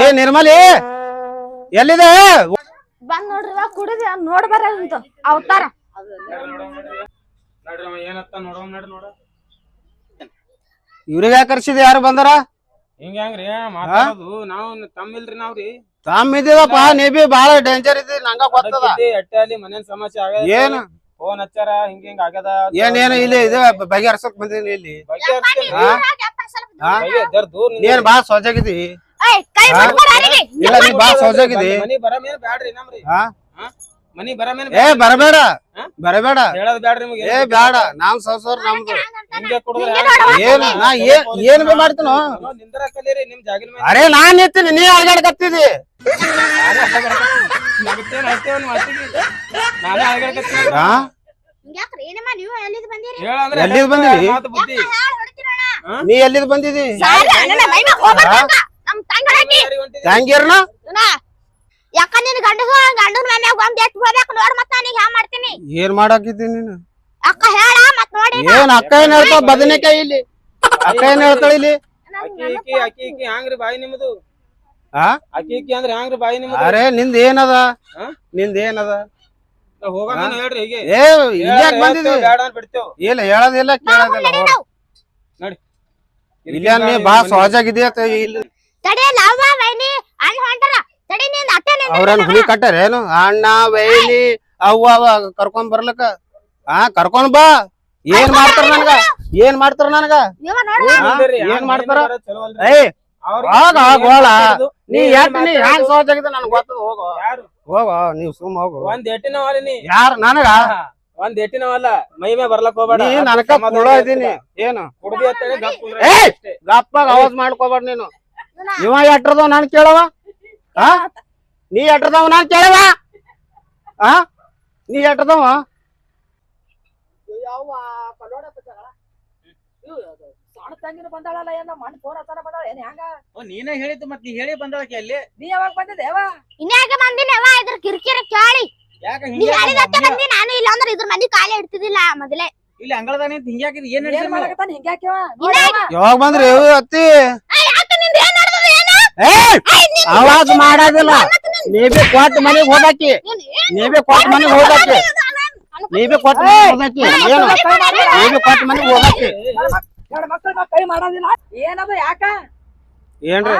ಏ ನಿರ್ಮಲಿ ಎಲ್ಲಿದೆ?
ಬಂದ್ ನೋಡ್ರಿ ಇವಾಗ ಕುಡಿದಿ ನೋಡ್ ಬರ ಅಂತ. ಅವತಾರ.
ಏನತ್ತ ನೋಡೋ ನಡ್ರಿ ನೋಡ
ಇವ್ರಿಗೆ ಯಾಕೆ ಕರ್ಸಿದೆ ಯಾರು ಬಂದಾರ?
ಹಿಂಗ ಹೆಂಗ್ರಿ ಮಾತಾಡೋದು. ನಾವು ತಮ್ಮಿಲ್ರಿ ನಾವ್ರಿ.
ತಮ್ಮ ಇದ್ದೀವಪ್ಪ ನೀ ಬಿ ಬಾಳ ಡೇಂಜರ್ ಇದ್ ನಂಗ ಗೊತ್ತದ.
ಎಟ್ಟೆ ಅಲ್ಲಿ ಮನೇನ್ ಸಮಸ್ಯೆ ಆಗ
ಏನ್?
ಫೋನ್ ಹಚ್ಚಾರ ಹಿಂಗ ಹಿಂಗ ಆಗ್ಯದ
ಏನೇನು ಏನ್ ಇಲ್ಲಿ ಇದು ಬಗೆಹರ್ಸಕ್ ಬಂದಿಲ್ಲ ಇಲ್ಲಿ.
ಬಗೆಹರಿಸ್ತೀನಿ. ಬಾ.
ನೀನ್ ಬಾಳ ಸೊಜಾಗಿದಿ
ಏಯ್ ಕೈ.
ಇಲ್ಲ ನೀ ಬಾ ಸೊಜಾಗಿದಿ
ಮನಿ ಬರಮೇನ್ ಬ್ಯಾಡ್ರಿ ನಮ್ರಿ?
ಹಾ?
ಹಾ? ಮನಿ ಬರಮೇನ್
ಏ ಬರಬೇಡ. ಬರಬೇಡ.
ಹೇಳೋದ್ ಬ್ಯಾಡ್ರಿ ನಿಮ್ಗೆ.
ಏ ಬ್ಯಾಡ. ನಾವ್ ಸೌಸೋರ್ ನಮ್ದು.
ಹಿಂಗೆ ಕುಡಿದ್ರೆ
ಏನ್ ನಾ ಏನ್ ಏನ್ ಬಿ ಮಾಡ್ತೀನೋ?
ನಿಂದ್ರ ಕಲೀರಿ ನಿಮ್ ಜಾಗಿನ ಮೇಲೆ.
ಅರೆ ನಾನ್ ನಿಂತೀನಿ ನೀ
ನಗತ್ತೇನ್? ನಾನೇ.
ಹಾ?
ಹಿಂಗ್ಯಾಕ್ರಿ ಏನಮ್ಮ ನೀವು ಎಲ್ಲಿದ್ ಬಂದಿರಿ?
ಹೇಳಂದ್ರೆ
ಎಲ್ಲಿದ್
ಹೇಳ್ತಾರೆ,
ಬಂದಿರಿ?
ಮಾತು ಬುದ್ಧಿ?
ನೀ ಎಲ್ಲಿದ್ ಬಂದಿದಿ?
ಸಾರಿ, ನನ್ನ ಮೈ ಮ್ಯಾಗ್ ಹೋಗ್ಬಾರ್ದು ಹಂಗ. ನಮ್ ತಂಗಿ ಯಾಕ ನಿನ್ ಗಂಡಸ ಗಂಡನ ಮನ್ಯಾಗ ಒಂದ್ ಎಷ್ಟ್ ಹೋಗ್ಬೇಕು ನೋಡ್ ಮತ್ತ ನನಗೆ ಹ್ಯಾ ಮಾಡ್ತೀನಿ?
ಏನ್ ಮಾಡಾಕಿದ್ದಿ ನೀನು?
ಅಕ್ಕ ಹೇಳ ಮತ್ ನೋಡಿ
ಏನ್ ಅಕ್ಕ ಏನ್ ಹೇಳ್ತಾವ? ಬದನೆಕಾಯಿ ಇಲ್ಲಿ. ಅಕ್ಕ ಏನ್ ಹೇಳ್ತಾಳ ಇಲ್ಲಿ?
ಅಕ್ಕಿ ಇಕ್ಕಿ ಅಕ್ಕಿ ಇಕ್ಕಿ ಹ್ಯಾಂಗ್ರಿ ಬಾಯಿ ನಿಮ್ದು?
ಹಾ
ಅಕ್ಕಿ ಇಕ್ಕಿ ಅಂದ್ರೆ ಹ್ಯಾಂಗ್ರಿ ಬಾಯಿ ನಿಮ್ದು?
ಅರೆ ನಿಂದ ಏನದ? ನಿಂದ ಏನದ?
ಹೇಳ್ರಿ ಹೀಗೆ.
ಏ ಇಲ್ಲ ಹೇಳೋದಿಲ್ಲ ಕೇಳೋದಿಲ್ಲ. ನೋಡಿ. ಇಲ್ಲ ನೀ ಬಾ ಸಹಜ ಅಂತ ಇಲ್ಲಿ?
ತಡಿ ಲವ್ವ ವೈನಿ ಹೊಂಟಾರ ತಡಿ ನಿಂದ ಅತ್ತೆ ನಿಂದ
ಅವ್ರನ್ ಹುಲಿ ಕಟ್ಟಾರೇನು ಅಣ್ಣ ವೈಲಿ ಅವ್ವ ಅವ ಕರ್ಕೊಂಡ್ ಬರ್ಲಕ ಹಾ ಕರ್ಕೊಂಡ್ ಬಾ. ಏನ್ ಮಾಡ್ತಾರ ನನ್ಗ? ಏನ್ ಮಾಡ್ತಾರ ನನ್ಗ?
ಇವ?
ಏನ್ ಮಾಡ್ತಾರ?
ಏ
ಆಗ
ಆಗೋಳ
ಗೋಳ ನೀ ಯಾಕೆ ನೀ ಹ್ಯಾಂಗ್
ಮಾತಾಡೋದು?
ಸಹಜಾಗಿದೆ ನನ್ಗೆ ಗೊತ್ತದ ಹೋಗೋ. ಹೋಗೋ ನೀವ್ ಸುಮ್ ಹೋಗು.
ಒಂದ್ ಎಟ್ಟಿನ ವಾಲಿ ನೀ.
ಯಾರ್ ನನಗ?
ಒಂದ್ ಎಟ್ಟಿನವಲ್ಲ ಮೈ ಮೇ ಬರ್ಲಕ್ ಹೋಗ್ಬೇಡ.
ನೀ ನನಕ ಕುಳ ಇದೀನಿ ಏನು?
ಕುಡ್ದಿ ಅಂತ ಗಪ್ ಕುಂದ್ರೆ
ಏಯ್!
ಅಷ್ಟೇ.
ಗಪ್ಪಾಗ ಅವಾಜ್ ಮಾಡ್ಕೋಬೇಡ ನೀನು. ಇವ ಎಟ್ರದವ ನಾನ್ ಕೇಳವ? ಹಾ ನೀ ಎಟ್ರದವ ನಾನ್ ಕೇಳವ? ಹಾ ನೀ ಎಟ್ರದವ?
ನೀನೇ ಹೇಳಿದ್ದು ಮತ್ ನೀ ಹೇಳಿ ಬಂದಳಕ್ಕೆ ಅಲ್ಲಿ?
ನೀ ಯಾವಾಗ ಬಂದಿದ್ದೆ? ಯವ್ವ
ಇನ್ಯಾಗ ಬಂದಿನಿ ಅವ? ಇದ್ರ ಕಿರಿಕಿರಿ ಕೇಳಿ.
ಯಾಕ
ನೀ
ಹಿಂಗೆ
ಬಂದಿ ನಾನು ಇಲ್ಲ ಅಂದ್ರೆ ಇದ್ರ ಮಂದಿ ಕಾಲೇ ಇಡ್ತಿದ್ದಿಲ್ಲ ಮೊದಲೇ.
ಇಲ್ಲಿ ಅಂಗಳದಾಗ ನಿಂತ ಹಿಂಗ್ಯಾಕಿದ್ ಏನ್
ಯಾವಾಗ ಬಂದ್ರಿ? ಅತ್ತಿ
ಯಾಕ ನಿಂದ ಏನ್ ನಡೆದದ ಏನ
ಏಯ್ ಅವಾಜ್ ಮಾಡೋದಿಲ್ಲ. ನೀವೇ ಕೊಟ್ಟ ಮನೆಗೆ ಹೋಗಾಕಿ ನೀವೇ ಕೊಟ್ಟ ಮನೆಗೆ ಹೋಗಾಕಿ ನೀವೇ ಕೊಟ್ಟ ಮನೆಗ್ ಹೋದಾಕಿ ಏನು? ನೀ ಕೊಟ್ಟ ಮನೆಗೆ
ಹೋಗಾಕಿ ಕೈ ಮಾಡೋದಿಲ್ಲ. ಏನದು ಯಾಕ?
ಏನ್ರಿ?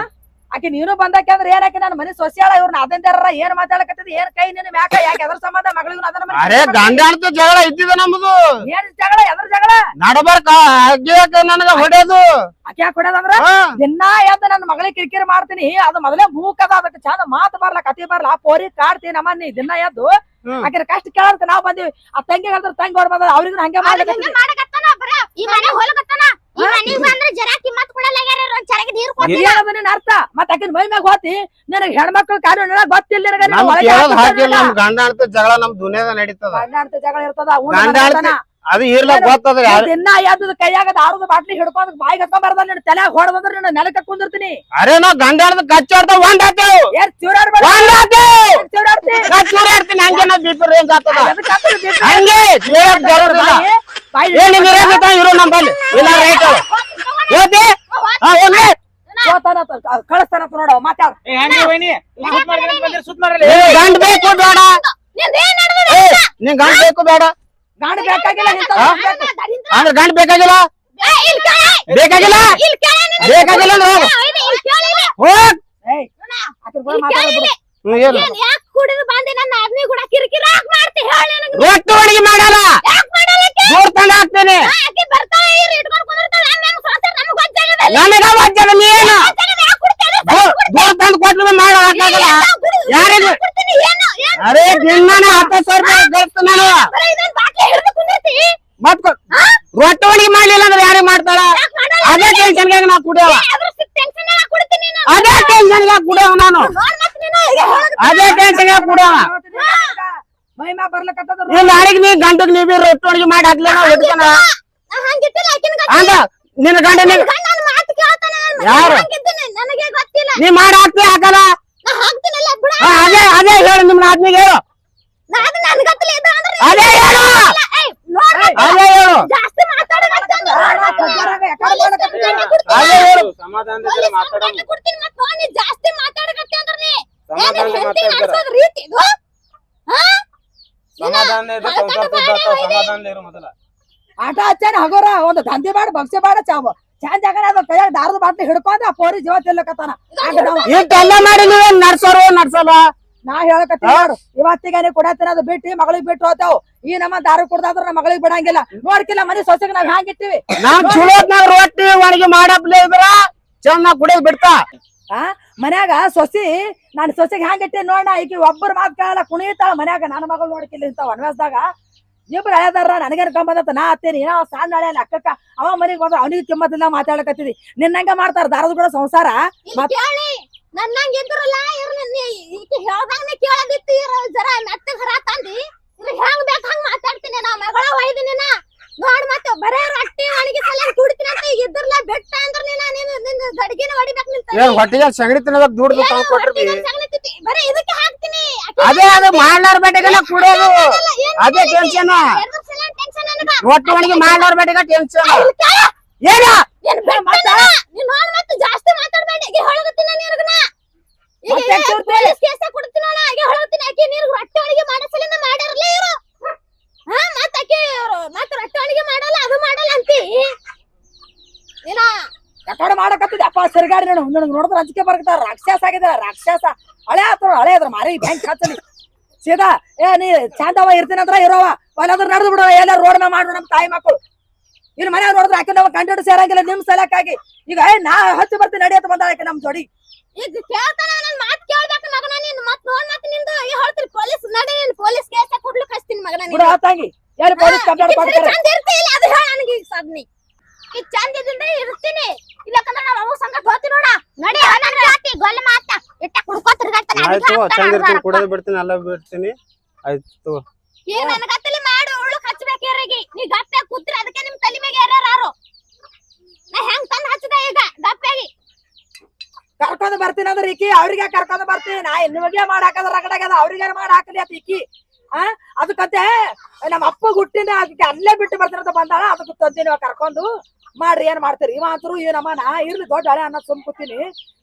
ಆಕೆ ನೀನು ಬಂದಾಕೆ ಅಂದ್ರೆ ಏನಾಕೆ ನನ್ನ ಮನೆ ಸೊಸ್ಯಾಳ ಇವ್ರನ್ನ ಅದಂದ್ಯಾರ ಏನ್ ಮಾತಾಡಕತ್ತದ ಏನ್ ಕೈ ನಿನ್ನ ಮ್ಯಾಕ? ಯಾಕೆ ಎದ್ರ ಸಂಬಂಧ ಮಗಳಿಗೂ ಅದನ್ನ ಮನೆ
ಅರೆ ಗಂಡ ಅಂತ ಜಗಳ ಇದ್ದಿದ ನಮ್ದು.
ಏನ್ ಜಗಳ ಎದ್ರ ಜಗಳ?
ನಡಬರ್ಕ ಅಗ್ಗಿಯಾಕ ನನಗ ಹೊಡೆಯೋದು.
ಆಕೆ ಯಾಕೆ ಹೊಡೆದಂದ್ರ
ಹಾ.
ದಿನಾ ಎದ್ದು ನನ್ನ ಮಗಳಿಗೆ ಕಿರಿಕಿರಿ ಮಾಡ್ತೀನಿ. ಅದು ಮೊದಲೇ ಮೂಕ್ ಅದ ಅದಕ್ಕೆ ಚಂದ ಮಾತು ಬರ್ಲ ಕತಿ ಬರ್ಲ ಪೋರಿ ಕಾಡ್ತೀನಿ ನೀ ದಿನ ಎದ್ದು
ಹ್ಮ್.
ಆಕೆ ಕಷ್ಟ ಕೇಳಂತ ನಾವ್ ಬಂದಿವಿ. ಆ ತಂಗಿ ಹೇಳಿದ್ರೆ ತಂಗಿ ಹೊಡ್ ಬಂದ್ರ ಅವ್ರಿಗೂ ಹಂಗೆ ಮಾಡ್ಲಿಕ್ಕೆ
ಮಾಡಕತ್ತಾನ ಬರ ಈ ಮನೆ ಹೋಲಕತ್ತಾನ ಮನೆಗ್ ಬಂದ್ರೆ ಜರ ಕಿಮ್ಮತ್ ಕೊಡಲ್ಲ ಒಂದ್ ಚರಗಿ ನೀರ್
ಅರ್ಥ. ಮತ್ತ ಆಕಿನ ಮೈ ಮ್ಯಾಗ ಹೋತಿ. ನಿನಗ್ ಹೆಣ್ಮಕ್ಳು ಕಾರ್ಯ ಗೊತ್ತಿಲ್ಲ ನಿನಗ.
ನಮ್ ಕೇಳೋದ್ ಹಾಕಿಲ್ಲ ನಮ್ ಗಂಡ ಅಂತ ಜಗಳ ನಮ್ ದುನಿಯಾದ ನಡೀತದ.
ಗಂಡ ಅಂತ ಜಗಳ ಇರ್ತದ
ಗಂಡ. ಅದು ಇರ್ಲಕ್ ಗೊತ್ತದ
ದಿನ ಎದ್ದದ ಕೈಯಾಗ ದಾರದ ಬಾಟ್ಲಿ ಹಿಡ್ಕೊಂಡ್ ಬಾಯಿಗೆ ಹತ್ಕೊಂಡ್ ಬರ್ದ ನಿನ್ನ ತಲೆಯಾಗ ಹೊಡೆದಂದ್ರ ನಿನ್ನ ನೆಲಕ್ಕೆ ಕುಂದಿರ್ತೀನಿ
ಅರೆ ನಾವ್ ಗಂಡ ಅಂತ ಕಚ್ಚಾಡ್ತಾವ ಒಂದ್ ಹಾಕ್ತೇವ್
ಏನ್ ಚೂರಾಡ್ಬೇಡ.
ಒಂದ್
ಚೂರಾಡ್ತಿ?
ನಾ ಚೂರಾಡ್ತೀನಿ ಹಂಗೆ ನಾ ರೇಂಜ್ ಆಗ್ತದ? ಹಂಗೆ ಚೂರಾಡ್ ಏನ್ ಇರೋದಿತ್ತ ಇರೋ ನಂಬಲ್ಲಿ ಇಲ್ಲ ರೈಟ್ ಹೇಳ್ತಿ? ಹಾ ಹೋಗ್ಲಿ
ನೋಡ ಮಾತಾಡ.
ಸುತ್ತ
ಗಂಡ ಬೇಕು ಬೇಡ. ಏ, ಗಂಡ ಬೇಕು ಬೇಡ.
ಗಾಣ ಬೇಕಾಗಿಲ್ಲ ಇಂಥ ಬೇಕು.
ಅಂದ್ರೆ ಗಂಡ ಬೇಕಾಗಿಲ್ಲ? ಬೇಕಾಗಿಲ್ಲ? ಬೇಕಾಗಿಲ್ಲ ಅಂದ್ರೆ ಹೋಗು. ಹೋಗ್.
ಏಯ್, ಆಕಿನ್ ಕೂಡ ಮಾತಾಡೋದ್ ಬಿಡು.
ಹ್ಮ್, ಏನು
ಏನ್ ಯಾಕ್ ಕುಡಿದು ನನ್ನ ಅದ್ನಿ ಕೂಡ ಕಿರಿಕಿರಿ ಮಾಡ್ತಿ? ಹೇಳಿ ನನಗೆ.
ರೊಟ್ಟಿ ಅಡಿಗೆ ಮಾಡಲ್ಲ.
ಯಾಕ್ ಮಾಡಲಕ್ಕೆ
ದೂರ ತಂದು ಹಾಕ್ತೇನೆ. ನನಗ ವಜ್ಜನ ನೀನು ದೂರ ದೂರ ತಂದು ಕೊಟ್ಟು ಮಾಡ ಹಾಕಾಗಲ್ಲ ಯಾರಿಗೂ? ಅರೇ ದಿನಾನ ಹತ್ತು ಸಾವಿರ ರೂಪಾಯಿ ಗಳಿಸ್ತು ನಾನು. ಮತ್ ರೊಟ್ಟಿ ಅಡಿಗೆ ಮಾಡ್ಲಿಲ್ಲ ಅಂದ್ರೆ ಯಾರೇ ಮಾಡ್ತಾಳ? ಅದೇ ಟೆನ್ಷನ್ಗೆ ನಾ ಕುಡಿಯವ. ಅದೇ ಟೆನ್ಷನ್ಗೆ ಕುಡಿಯವ ನಾನು. ಅದೇ ಟೆನ್ಷನ್ಗೆ ಕುಡಿಯವ. ನಾಳೆಗೆ ನೀ ಗಂಟಗ್ ನೀವಿ ಬಿ ರೊಟ್ಟಿ ಅಡಿಗೆ ಮಾಡಿ ಹಾಕ್ಲಿ ಹಂಗ ನಿನ್ನ ಗಂಡ ಯಾರು?
ನನಗೆ ಗೊತ್ತಿಲ್ಲ.
ನೀ ಮಾಡಿ ಹಾಕ್ತಿ ಹಾಕಲ್ಲ
ನಾ ಹಾಕ್ತೀನಲ್ಲ ಬಿಡ.
ಅದೇ ಅದೇ ಹೇಳು ನಿಮ್ಮ ಆದ್ಮಿಗೆ ಹೇಳು. ಅದೇ ಹೇಳು. ಹೇಳು
ಜಾಸ್ತಿ
ಹೇಳು
ಸಮಾಧಾನದಿಂದ ಮಾತಾಡೋಣ
ಜಾಸ್ತಿ ಮಾತಾಡಕತ್ತೆ ಅಂದ್ರೆ ನೀ ರೀತಿ ಇದು
ಸಮಾಧಾನ ಇದೆ ಸಂಸಾರ ಸುದ್ದಾತ ಸಮಾಧಾನ ಇರು ಮೊದಲ
ಆಟ ಹಚ್ಚಾನ ಹಗೋರ ಒಂದು ದಂಧೆ ಬಾಡ ಭಕ್ಷ್ಯ ಬಾಡ ಚಾವ ಚಂದ ಜಾಗನ ಅದ ಕೈಯಾಗ ದಾರದ ಬಾಟ್ಲಿ ಹಿಡ್ಕೊಂಡ ಆ ಪೋರಿ ಜೀವ ತಿಲ್ಲಕತ್ತಾನ
ಇಷ್ಟೆಲ್ಲ ಮಾಡಿ ನೀವೇನ್ ನಡ್ಸೋರು ನಡ್ಸಲ್ಲ
ನಾ ಹೇಳಕತ್ತೀನಿ ನೋಡು. ಇವತ್ತಿಗೆ ಕೊಡತ್ತಿನ ಅದು ಬಿಟ್ಟು ಮಗಳಿಗೆ ಬಿಟ್ಟು ಹೋತಾವ್ ಈ ನಮ್ಮ ದಾರು ಕುಡ್ದಾದ್ರ ನಮ್ಮ ಮಗಳಿಗೆ ಬಿಡಂಗಿಲ್ಲ. ನೋಡ್ಕಿಲ್ಲ ಮನೆ ಸೊಸೆಗೆ ನಾವ್ ಹ್ಯಾಂಗಿಟ್ಟಿವಿ
ನಾವ್ ಚಲೋತ್ನಾಗ ರೊಟ್ಟಿ ಒಣಗಿ ಮಾಡಪ್ಲೇ ಇದ್ರ ಚೆನ್ನಾಗ್ ಕುಡಿಯೋದ್ ಬಿಡ್ತಾ.
ಆ? ಮನ್ಯಾಗ ಸೊಸಿ ನಾನು ಸೊಸೆಗೆ ಹ್ಯಾಂಗಿಟ್ಟಿ ನೋಡ ಈಗ ಒಬ್ಬರು ಮಾತು ಕೇಳಲ್ಲ ಕುಣಿತಾಳ ಮನ್ಯಾಗ. ನನ್ನ ಮಗಳು ನೋಡ್ಕಿಲ್ಲ ಇಂತ ವನವಾಸದಾಗ. ಇಬ್ರು ಅಳದಾರ ನನಗೇನು ಕಂಬಂದತ್ತ ನಾ ಹತ್ತೇನಿ. ಏನೋ ಸಣ್ಣ ಹಳೆ ಅಕ್ಕಕ್ಕ ಅವ ಮನೆಗೆ ಬಂದ್ರೆ ಅವನಿಗೆ ಕಿಮ್ಮತ್ತಿಲ್ಲ ಮಾತಾಡಕತ್ತಿದಿ. ನಿನ್ನಂಗ ಮಾಡ್ತಾರ ದಾರದ ಕೂಡ ಸಂಸಾರ.
ನನ್ನಂಗ ಇದ್ರಲ್ಲ ಇವ್ರ ನೀ ಹೇಳ್ದಂಗ್ನೆ ಕೇಳದಿತ್ತು ಇವ್ರ ಜರ ಮೆತ್ತಗ್ ಹರ ತಂದಿ. ಇವ್ರ ಹೆಂಗ್ ಬೇಕ ಹಂಗ್ ಮಾತಾಡ್ತೀನಿ ನಾ ಮಗಳ ಒಯ್ದಿನಿ ನಾ. ನೋಡ್ ಮತ್ತೆ ಬರೇ ರೊಟ್ಟಿ ಒಣಗಿ ಸಲ ಕುಡಿತೀನಿ ಅಂತ ಈಗ ಇದ್ರಲ್ಲ ಬೆಟ್ಟ ಅಂದ್ರ ನೀನ ನೀನು ನಿನ್ನ ಗಡಿಗೆನ ಹೊಡಿಬೇಕು ನಿಂತ.
ಏನ್ ಹೊಟ್ಟಿಗೆ ಸಗಣಿ ತಿನ್ನೋದಕ್ ದುಡ್ದು ತಂದ್ ಕೊಟ್ಟಿರ್ತೀವಿ
ಬರೇ ಇದಕ್ಕೆ ಹಾಕ್ತೀನಿ.
ಅದೇ ಅದು ಮಾಡ್ಲಾರ ಬೆಟ್ಟಿಗೆಲ್ಲ ಕುಡಿಯೋದು. ಅದೇ ಟೆನ್ಷನ್ ರೊಟ್ಟಿ ಒಣಗಿ ಮಾಡ್ಲಾರ ಬೆಟ್ಟಿಗೆ ಟೆನ್ಷನ್ ಏನ?
ಏನ್ ಬೆಟ್ಟನ? ನೀನ್ ನೋಡ್ ಮತ್ತೆ ಜಾಸ್ತಿ ಮಾತಾಡ್ಬೇಡಿ ಈಗ ಹೇಳಗತ್ತೀನಿ ನಿನಗನ ಈಗ
ಮತ್ತೆ ಎಷ್ಟ್ ಇರ್ತಿ?
ಪೊಲೀಸ್ ಕೇಸ ಕೊಡ್ತೀನಿ ನೋಡ ಈಗ ಹೇಳಗತ್ತೀನಿ ಆಕಿ ನೀನು ರೊಟ್ಟಿ ಅಡಿಗೆ ಮಾಡಸಲಿಂದ ಮಾಡಿರಲ್ಲ ಇವರು ಹಾ ಮತ್ತ ಆಕಿ ಮತ್ತ ರೊಟ್ಟಿ ಅಡಿಗೆ ಮಾಡಲ್ಲ ಅದು ಮಾಡಲ್ಲ ಅಂತಿ ನೀನ
ಯಾಕಡೆ ಮಾಡಕತ್ತಿದ್ದೆ ಸರಿಗಾಡಿ ನೋಡು ನನಗೆ ನೋಡಿದ್ರೆ ಅಂಜಿಕೆ ಬರ್ತಾರ ರಾಕ್ಷಸ ಆಗಿದೆ ರಾಕ್ಷಸ. ಹಳೆ ಆತ್ರ ಹಳೆ ಅದ್ರ ಮಾರಿ ಬ್ಯಾಂಕ್ ಹಚ್ಚಲಿ ಸೀದಾ ಏ ನೀ ಚಂದವ ಇರ್ತೀನಂದ್ರ ಇರೋವ. ಒಲ್ಲಾದ್ರ ನಡೆದು ಬಿಡೋ ಎಲ್ಲ ರೋಡ್ನ ಮಾಡೋ ನಮ್ಮ ತಾಯಿ ಮಕ್ಕಳು ಇನ್ನು ಮನೆ ನೋಡಿದ್ರೆ ಆಕೆ ನಾವು ಕಂಡು ಸೇರಂಗಿಲ್ಲ ನಿಮ್ ಸಲಕ್ಕಾಗಿ. ಈಗ ಏ ನಾ ಹತ್ತಿ ಬರ್ತೀನಿ ನಡೆಯತ್ ಬಂದ ಆಕೆ ನಮ್ ಜೋಡಿ.
ಈಗ ಕೇಳ್ತಾನ ನನ್ ಮಾತ್ ಕೇಳ್ಬೇಕು ಮಗನ ನಿನ್ನ ಮತ್ ನೋಡ್ ಮತ್ ನಿಂದು ಪೊಲೀಸ್ ನಡಿ ನೀನ್ ಪೊಲೀಸ್ ಕೇಸ ಕೊಡ್ಲಿಕ್ಕೆ ಹಚ್ತೀನಿ ಮಗನ
ಪೊಲೀಸ್ ಕಂಪ್ಲೇಂಟ್ ಕೊಡ್ತಾರೆ?
ಅದು ಹೇಳ ನನಗೆ ಈಗ ಸದ್ನಿ. ಈಗ ಚಂದ ಇದ್ರಿಂದ ಇರ್ತೀನಿ. ಇಲ್ಲಕಂದ್ರ ನಾವ್ ಅವಾಗ ಸಂಗಟ ಹೋಗ್ತೀನಿ ನೋಡ.
ನೋಡಿ ನನ್ನ ಜಾತಿ ಗೊಲ್ಲ ಮಾತ. ಇಟ್ಟ ಕುಡ್ಕೋ ತಿರ್ಗಾಡ್ತಾನೆ.
ಆಯ್ತು ಚಂದ ಇರ್ತೀನಿ ಬಿಡ್ತೀನಿ ಬಿಡ್ತೀನಿ. ಆಯ್ತು
ಗತ್ತಲಿ ಮಾಡು ಉಳ್ಳು ಹಚ್ಬೇಕು ಯಾರಿಗೆ? ನೀ ಗಪ್ಪೆ ಕೂತ್ರಿ ಅದಕ್ಕೆ ನಿಮ್ ತಲೆ ಮೇಲೆ ಯಾರ್ಯಾರು ನಾ ಹೆಂಗ್ ತಂದ್ ಹಚ್ಚದ ಈಗ? ಗಪ್ಪೆಗಿ
ಕರ್ಕೊಂಡು ಬರ್ತೀನಿ ಅಂದ್ರೆ ಈಕಿ ಅವ್ರಿಗೆ ಕರ್ಕೊಂಡು ಬರ್ತೀನಿ. ನಾ ನಿಮಗೆ ಹಾಕದ ರಗಡಾಗದ ಅವ್ರಿಗೆ ಮಾಡಿ ಹಾಕಲಿ ಅಂತ ಈಕಿ. ಆ? ಅದಕ್ಕಂತೆ ನಮ್ಮ ಅಪ್ಪ ಹುಟ್ಟಿನ ಅದಕ್ಕೆ ಅಲ್ಲೇ ಬಿಟ್ಟು ಬರ್ತೀನಿ ಅಂತ ಬಂದಾಳ ಅದಕ್ಕೆ ತಂದಿನ ಕರ್ಕೊಂಡು. ಮಾಡ್ರಿ ಏನ್ ಮಾಡ್ತೀರಿ? ಇವ ಅಂತರು ಇವನಮ್ಮ ನಮ್ಮ ನಾ ಇರ್ಲಿ ದೊಡ್ಡ ಹಳೆ ಅನ್ನ ಸುಮ್ ಕೂತೀನಿ.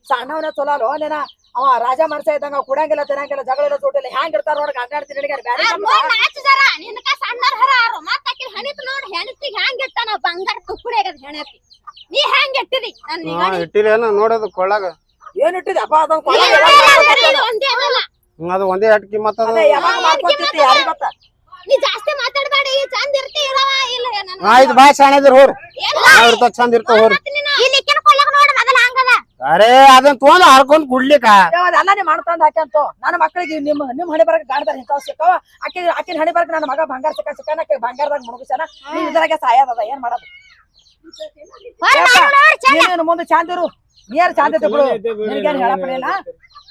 ಸಣ್ಣವನ ಚಲೋ ಅಲ್ವ ನೀನ ಅವ ರಾಜ ಮನಸ ಇದ್ದಂಗ ಕುಡಂಗಿಲ್ಲ ತಿನ್ನಂಗಿಲ್ಲ ಜಗಳ ಇಲ್ಲ ಚೋಟಿಲ್ಲ ಹ್ಯಾಂಗ್ ಇರ್ತಾರ ನೋಡ್ ಬ್ಯಾರೆ
ಜರ ನಿನಕ ಸಣ್ಣರ್ ಹರ ಮತ್ತ ಆಕಿ ಹೆಣಿತ್ ನೋಡ್ ಹೆಣತಿಗ್ ಹೆಂಗ್ ಇಟ್ಟಾನ ಬಂಗಾರ ತುಕ್ಕುಡಿ ಆಗದ ಹೆಣತಿ ನೀ ಇಟ್ಟಿದಿ? ನಿಗಡಿ
ಇಟ್ಟಿಲ್ಲ ನೋಡೋದು ಕೊಳ್ಳಾಗ
ಏನ್ ಇಟ್ಟಿದೆ ಅಪ್ಪ
ಒಂದೇ ಅಲ್ಲ.
ಅದು ಒಂದೇ ಅಟ್ಕಿ ಅದು
ಯಾವಾಗ ಮಾಡ್ಕೊತಿದ್ದೆ ಯಾರಿಗ್ ಗೊತ್ತ?
ನೀ ಜಾಸ್ತಿ ಮಾತಾಡಬೇಡಿ ಚಂದ ಇರ್ತಿ ಇರವ ಇಲ್ಲ ನನ್ನ
ಆಯ್ತು ಬಾ ಶಾಣಿದ್ರು ಹೋರ್.
ಎಲ್ಲ
ನಾವ್ ಇರ್ತಾವ ಚಂದ ಇರ್ತಾವ ಹೋರ್.
ಇಲ್ಲಿ ಕಿನ್ಕೊಳಕ್ ನೋಡ ಮೊದಲ ಹಂಗದ.
ಅರೇ ಅದನ್ನ ತೋಂದ ಹರ್ಕೊಂಡ್
ನೀ ಮಾಡ್ತಂದ ಹಾಕ್ಯಂತು. ನನ್ನ ಮಕ್ಕಳಿಗೆ ನಿಮ್ ನಿಮ್ ಹಣೆ ಬರಕ್ ಗಾಡ್ದಾರ ಇಂತಾವ್ ಸಿಕ್ಕವ. ಅಕ್ಕಿ ಆಕಿನ ಹಣೆ ಬರಕ್ ನನ್ನ ಮಗ ಬಂಗಾರ ಸಿಕ್ಕ ಸಿಕ್ಕನ ಆಕಿ ಬಂಗಾರದಾಗ ಮುಳುಗಿಸ್ಯಾನ ನೀವ್ ಇದ್ರಾಗೆ ಸಾಯದ ಏನ್ ಮಾಡೋದು? ಮುಂದೆ ಚಾಂದಿರು ನೀರ್ ಚಾಂದ ಬಿಡು ನಿನ್ಗೇನ್ ಹೇಳಪ್ಪ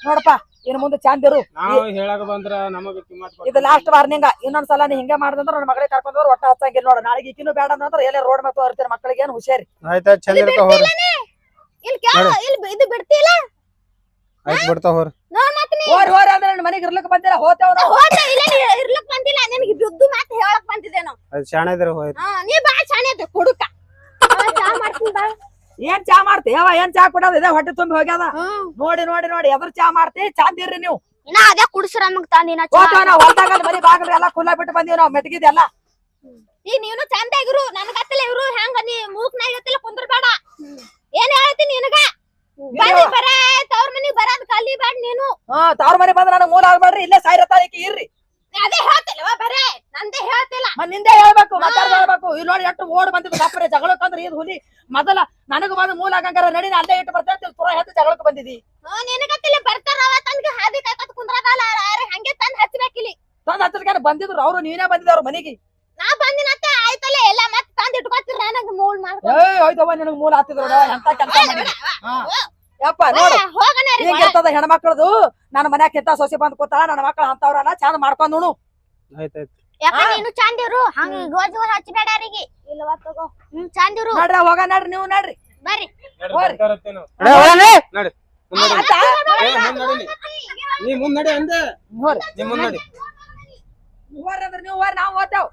ನೋಡಪ್ಪ ಇನ್ನು ಮುಂದೆ ಚಾಂದಿರು
ನಾವು ಹೇಳಕ್ ಬಂದ್ರ ನಮಗ ಕಿಮ್ಮತ್ ಕೊಡ್ತಾರೆ.
ಇದು ಲಾಸ್ಟ್ ವಾರ್ನಿಂಗ ಇನ್ನೊಂದ್ ಸಲ ನೀ ಹಿಂಗೆ ಮಾಡಿದಂದ್ರ ನನ್ನ ಮಗಳಿಗೆ ಕರ್ಕೊಂಡ್ ಹೋದ್ರೆ ಒಟ್ಟ ಹಚ್ಚಂಗಿಲ್ಲ ನೋಡ. ನಾಳೆಗೆ ಈಕಿನೂ ಬೇಡ ಅಂದ್ರೆ ಎಲ್ಲೇ ರೋಡ್ ಮತ್ತು ತೋರ್ತೀರಿ ಮಕ್ಕಳಿಗೆ ಏನು ಹುಷಾರಿ?
ಆಯ್ತಾ ಚಂದ ಹೋರ್.
ಇಲ್ಲಿ ಕೇಳ ಇಲ್ಲಿ ಇದು ಬಿಡ್ತಿಲ್ಲ
ಆಯ್ತು ಬಿಡ್ತಾ ಹೋರ್.
ನೋಡ್ ಮತ್ತೆ ನೀ?
ಹೋರಿ ಹೋರಿ ಅಂದ್ರೆ ನನ್ನ ಮನೆಗೆ ಬಂದಿಲ್ಲ ಹೋತೇವ್ ನಾವು.
ಇಲ್ಲ ನೀ ಇರ್ಲಕ್ ಬಂದಿಲ್ಲ. ನಿನಗೆ ಬಿದ್ದು ಮಾತು ಹೇಳಕ್ ಬಂದಿದ್ದೇನೋ
ಅದು ಶಾಣೆ ಇದ್ರೆ ಹೋಯ್ತು
ಹಾ ನೀ ಬಾ ಶಾಣೆ ಅದ ಕೊಡುಕ. ಚಾ ಮಾಡ್ತೀನಿ ಬಾ.
ಏನ್ ಚಾ ಮಾಡ್ತಿ? ಯಾವ ಏನ್ ಚಾ ಕೊಡೋದು ಇದೆ ಹೊಟ್ಟೆ ತುಂಬಿ ಹೋಗ್ಯದ. ನೋಡಿ ನೋಡಿ ನೋಡಿ ಎದ್ರ ಚಾ ಮಾಡ್ತಿ ಚಾಂದಿರ್ರಿ ನೀವು.
ಇನ್ನ ಅದೇ ಕುಡಿಸ್ರ ನಮಗ್ ತಂದಿನ
ಹೊಲ್ದಾಗ ಮರಿ ಬಾಗಿಲು ಎಲ್ಲ ಖುಲ್ಲ ಬಿಟ್ಟು ಬಂದೀವಿ ನಾವು ಮೆಟ್ಗಿದೆಲ್ಲ
ಈಗ ನೀನು ಚಂದ ಇರು. ನನಗತ್ತಲ್ಲ ಇವ್ರು ಹೆಂಗ ನೀ ಮೂಕ್ನಾಗ ಇರತ್ತಿಲ್ಲ ಕುಂದ್ರಬೇಡ. ಏನ್ ಹೇಳ್ತೀನಿ ನಿನಗ? ಬರ್ರಿ ಬರೇ ತವ್ರ ಮನಿಗ್ ಕಲಿ ಬೇಡ ನೀನು.
ಹಾ ತವ್ರ ಮನೆ ಬಂದ್ರೆ ನನಗೆ ಮೂಲ ಆಗ್ಬೇಡ್ರಿ ಇಲ್ಲೇ ಸಾಯಿರತ್ತಾಳಿಕೆ ಇರ್ರಿ.
ಅದೇ ಹೇಳ್ತಿಲ್ವ ಬರೇ ನಂದೇ ಹೇಳ್ತಿಲ್ಲ.
ಮತ್ ನಿಂದೆ ಹೇಳ್ಬೇಕು ಹೇಳ್ಬೇಕು ಇಲ್ಲಿ ನೋಡಿ ಎಷ್ಟು ಓಡ್ ಬಂದಿದ್ದು ಜಗಳಕ್ಕೆ ಅಂದ್ರೆ ಇದು ಹುಲಿ. ಮೊದಲ ನನಗ ಬಂದು ಮೂಲ ಆಗಂಗಾರ ನಡಿ ನಾ ಅಲ್ಲೇ ಇಟ್ಟು ಬರ್ತೇನೆ ತುರ ಹೆದ್ದು ಜಗಳಕ್ಕೆ ಬಂದಿದಿ.
ಹ್ಞೂ ನಿನಗತ್ತಿಲ್ಲ ಬರ್ತಾರವ ತನ್ಗೆ ಹಾದಿ ಕಾಯ್ಕೊತ್ ಕುಂದ್ರದಲ್ಲ ಹಂಗೆ ತಂದ್ ಹಚ್ಬೇಕಿಲ್ಲಿ
ತಂದ್ ಹತ್ತಿರ ಬಂದಿದ್ರು ಅವ್ರು ನೀನೇ ಬಂದಿದ್ರು ಅವ್ರ ಮನೆಗೆ.
ನಾ ಬಂದಿನತ್ತ ಆಯ್ತಲ್ಲ ಎಲ್ಲ ಮತ್ತೆ ತಂದ್ ಇಟ್ಕೊತಿರ ನನಗೆ ಮೂಲ್ ಮಾಡ್ಕೊ
ಏ ಹೋಯ್ತವ ನಿನಗ್ ಮೂಲ ಹತ್ತಿದ್ರು ಎಂತ ಕೆಲಸ ಯಪ್ಪ ನೋಡು. ಹೆಣ್ಮಕ್ಳದು? ನನ್ನ ಮನ್ಯಾಗ ಕೆತ್ತ ಸೊಸಿ ಬಂದ್ ಕೂತಾಳ ನನ್ನ ಮಕ್ಳು ಅಂತವ್ರಲ್ಲ ಚಂದ ಮಾಡ್ಕೊಂಡು
ಆಯ್ತಾಯ್ತು
ಯಾಕ ನೀನು ಚಂದಿರು ಹಂಗ ಗೋಜ್ ಗೋಜ್ ಹಚ್ಚಬೇಡ ಅವ್ರಿಗೆ
ಇಲ್ವಾ ತಗೋ?
ಹ್ಮ್ ಚಂದಿರು
ನಡ್ರಿ ಹೋಗ ನಡ್ರಿ ನೀವು ನಡ್ರಿ.
ಬರ್ರಿ.
ನಾವು.
ನಡೆ ಹೋಗನೆ.
ಮುಂದ್ ನಡಿ.
ಆಯ್ತಾ?
ಏ, ಮುಂದ್ ನಡೀಲಿ. ನೀ. ಮುಂದ್ ನಡಿ ಅಂದೆ. ನೀ ಮುಂದ್ ನಡಿ.
ಹೋರಿ ಅಂದ್ರೆ ನೀವು ಹೋರಿ ನಾವು ಹೋಗ್ತೇವ್.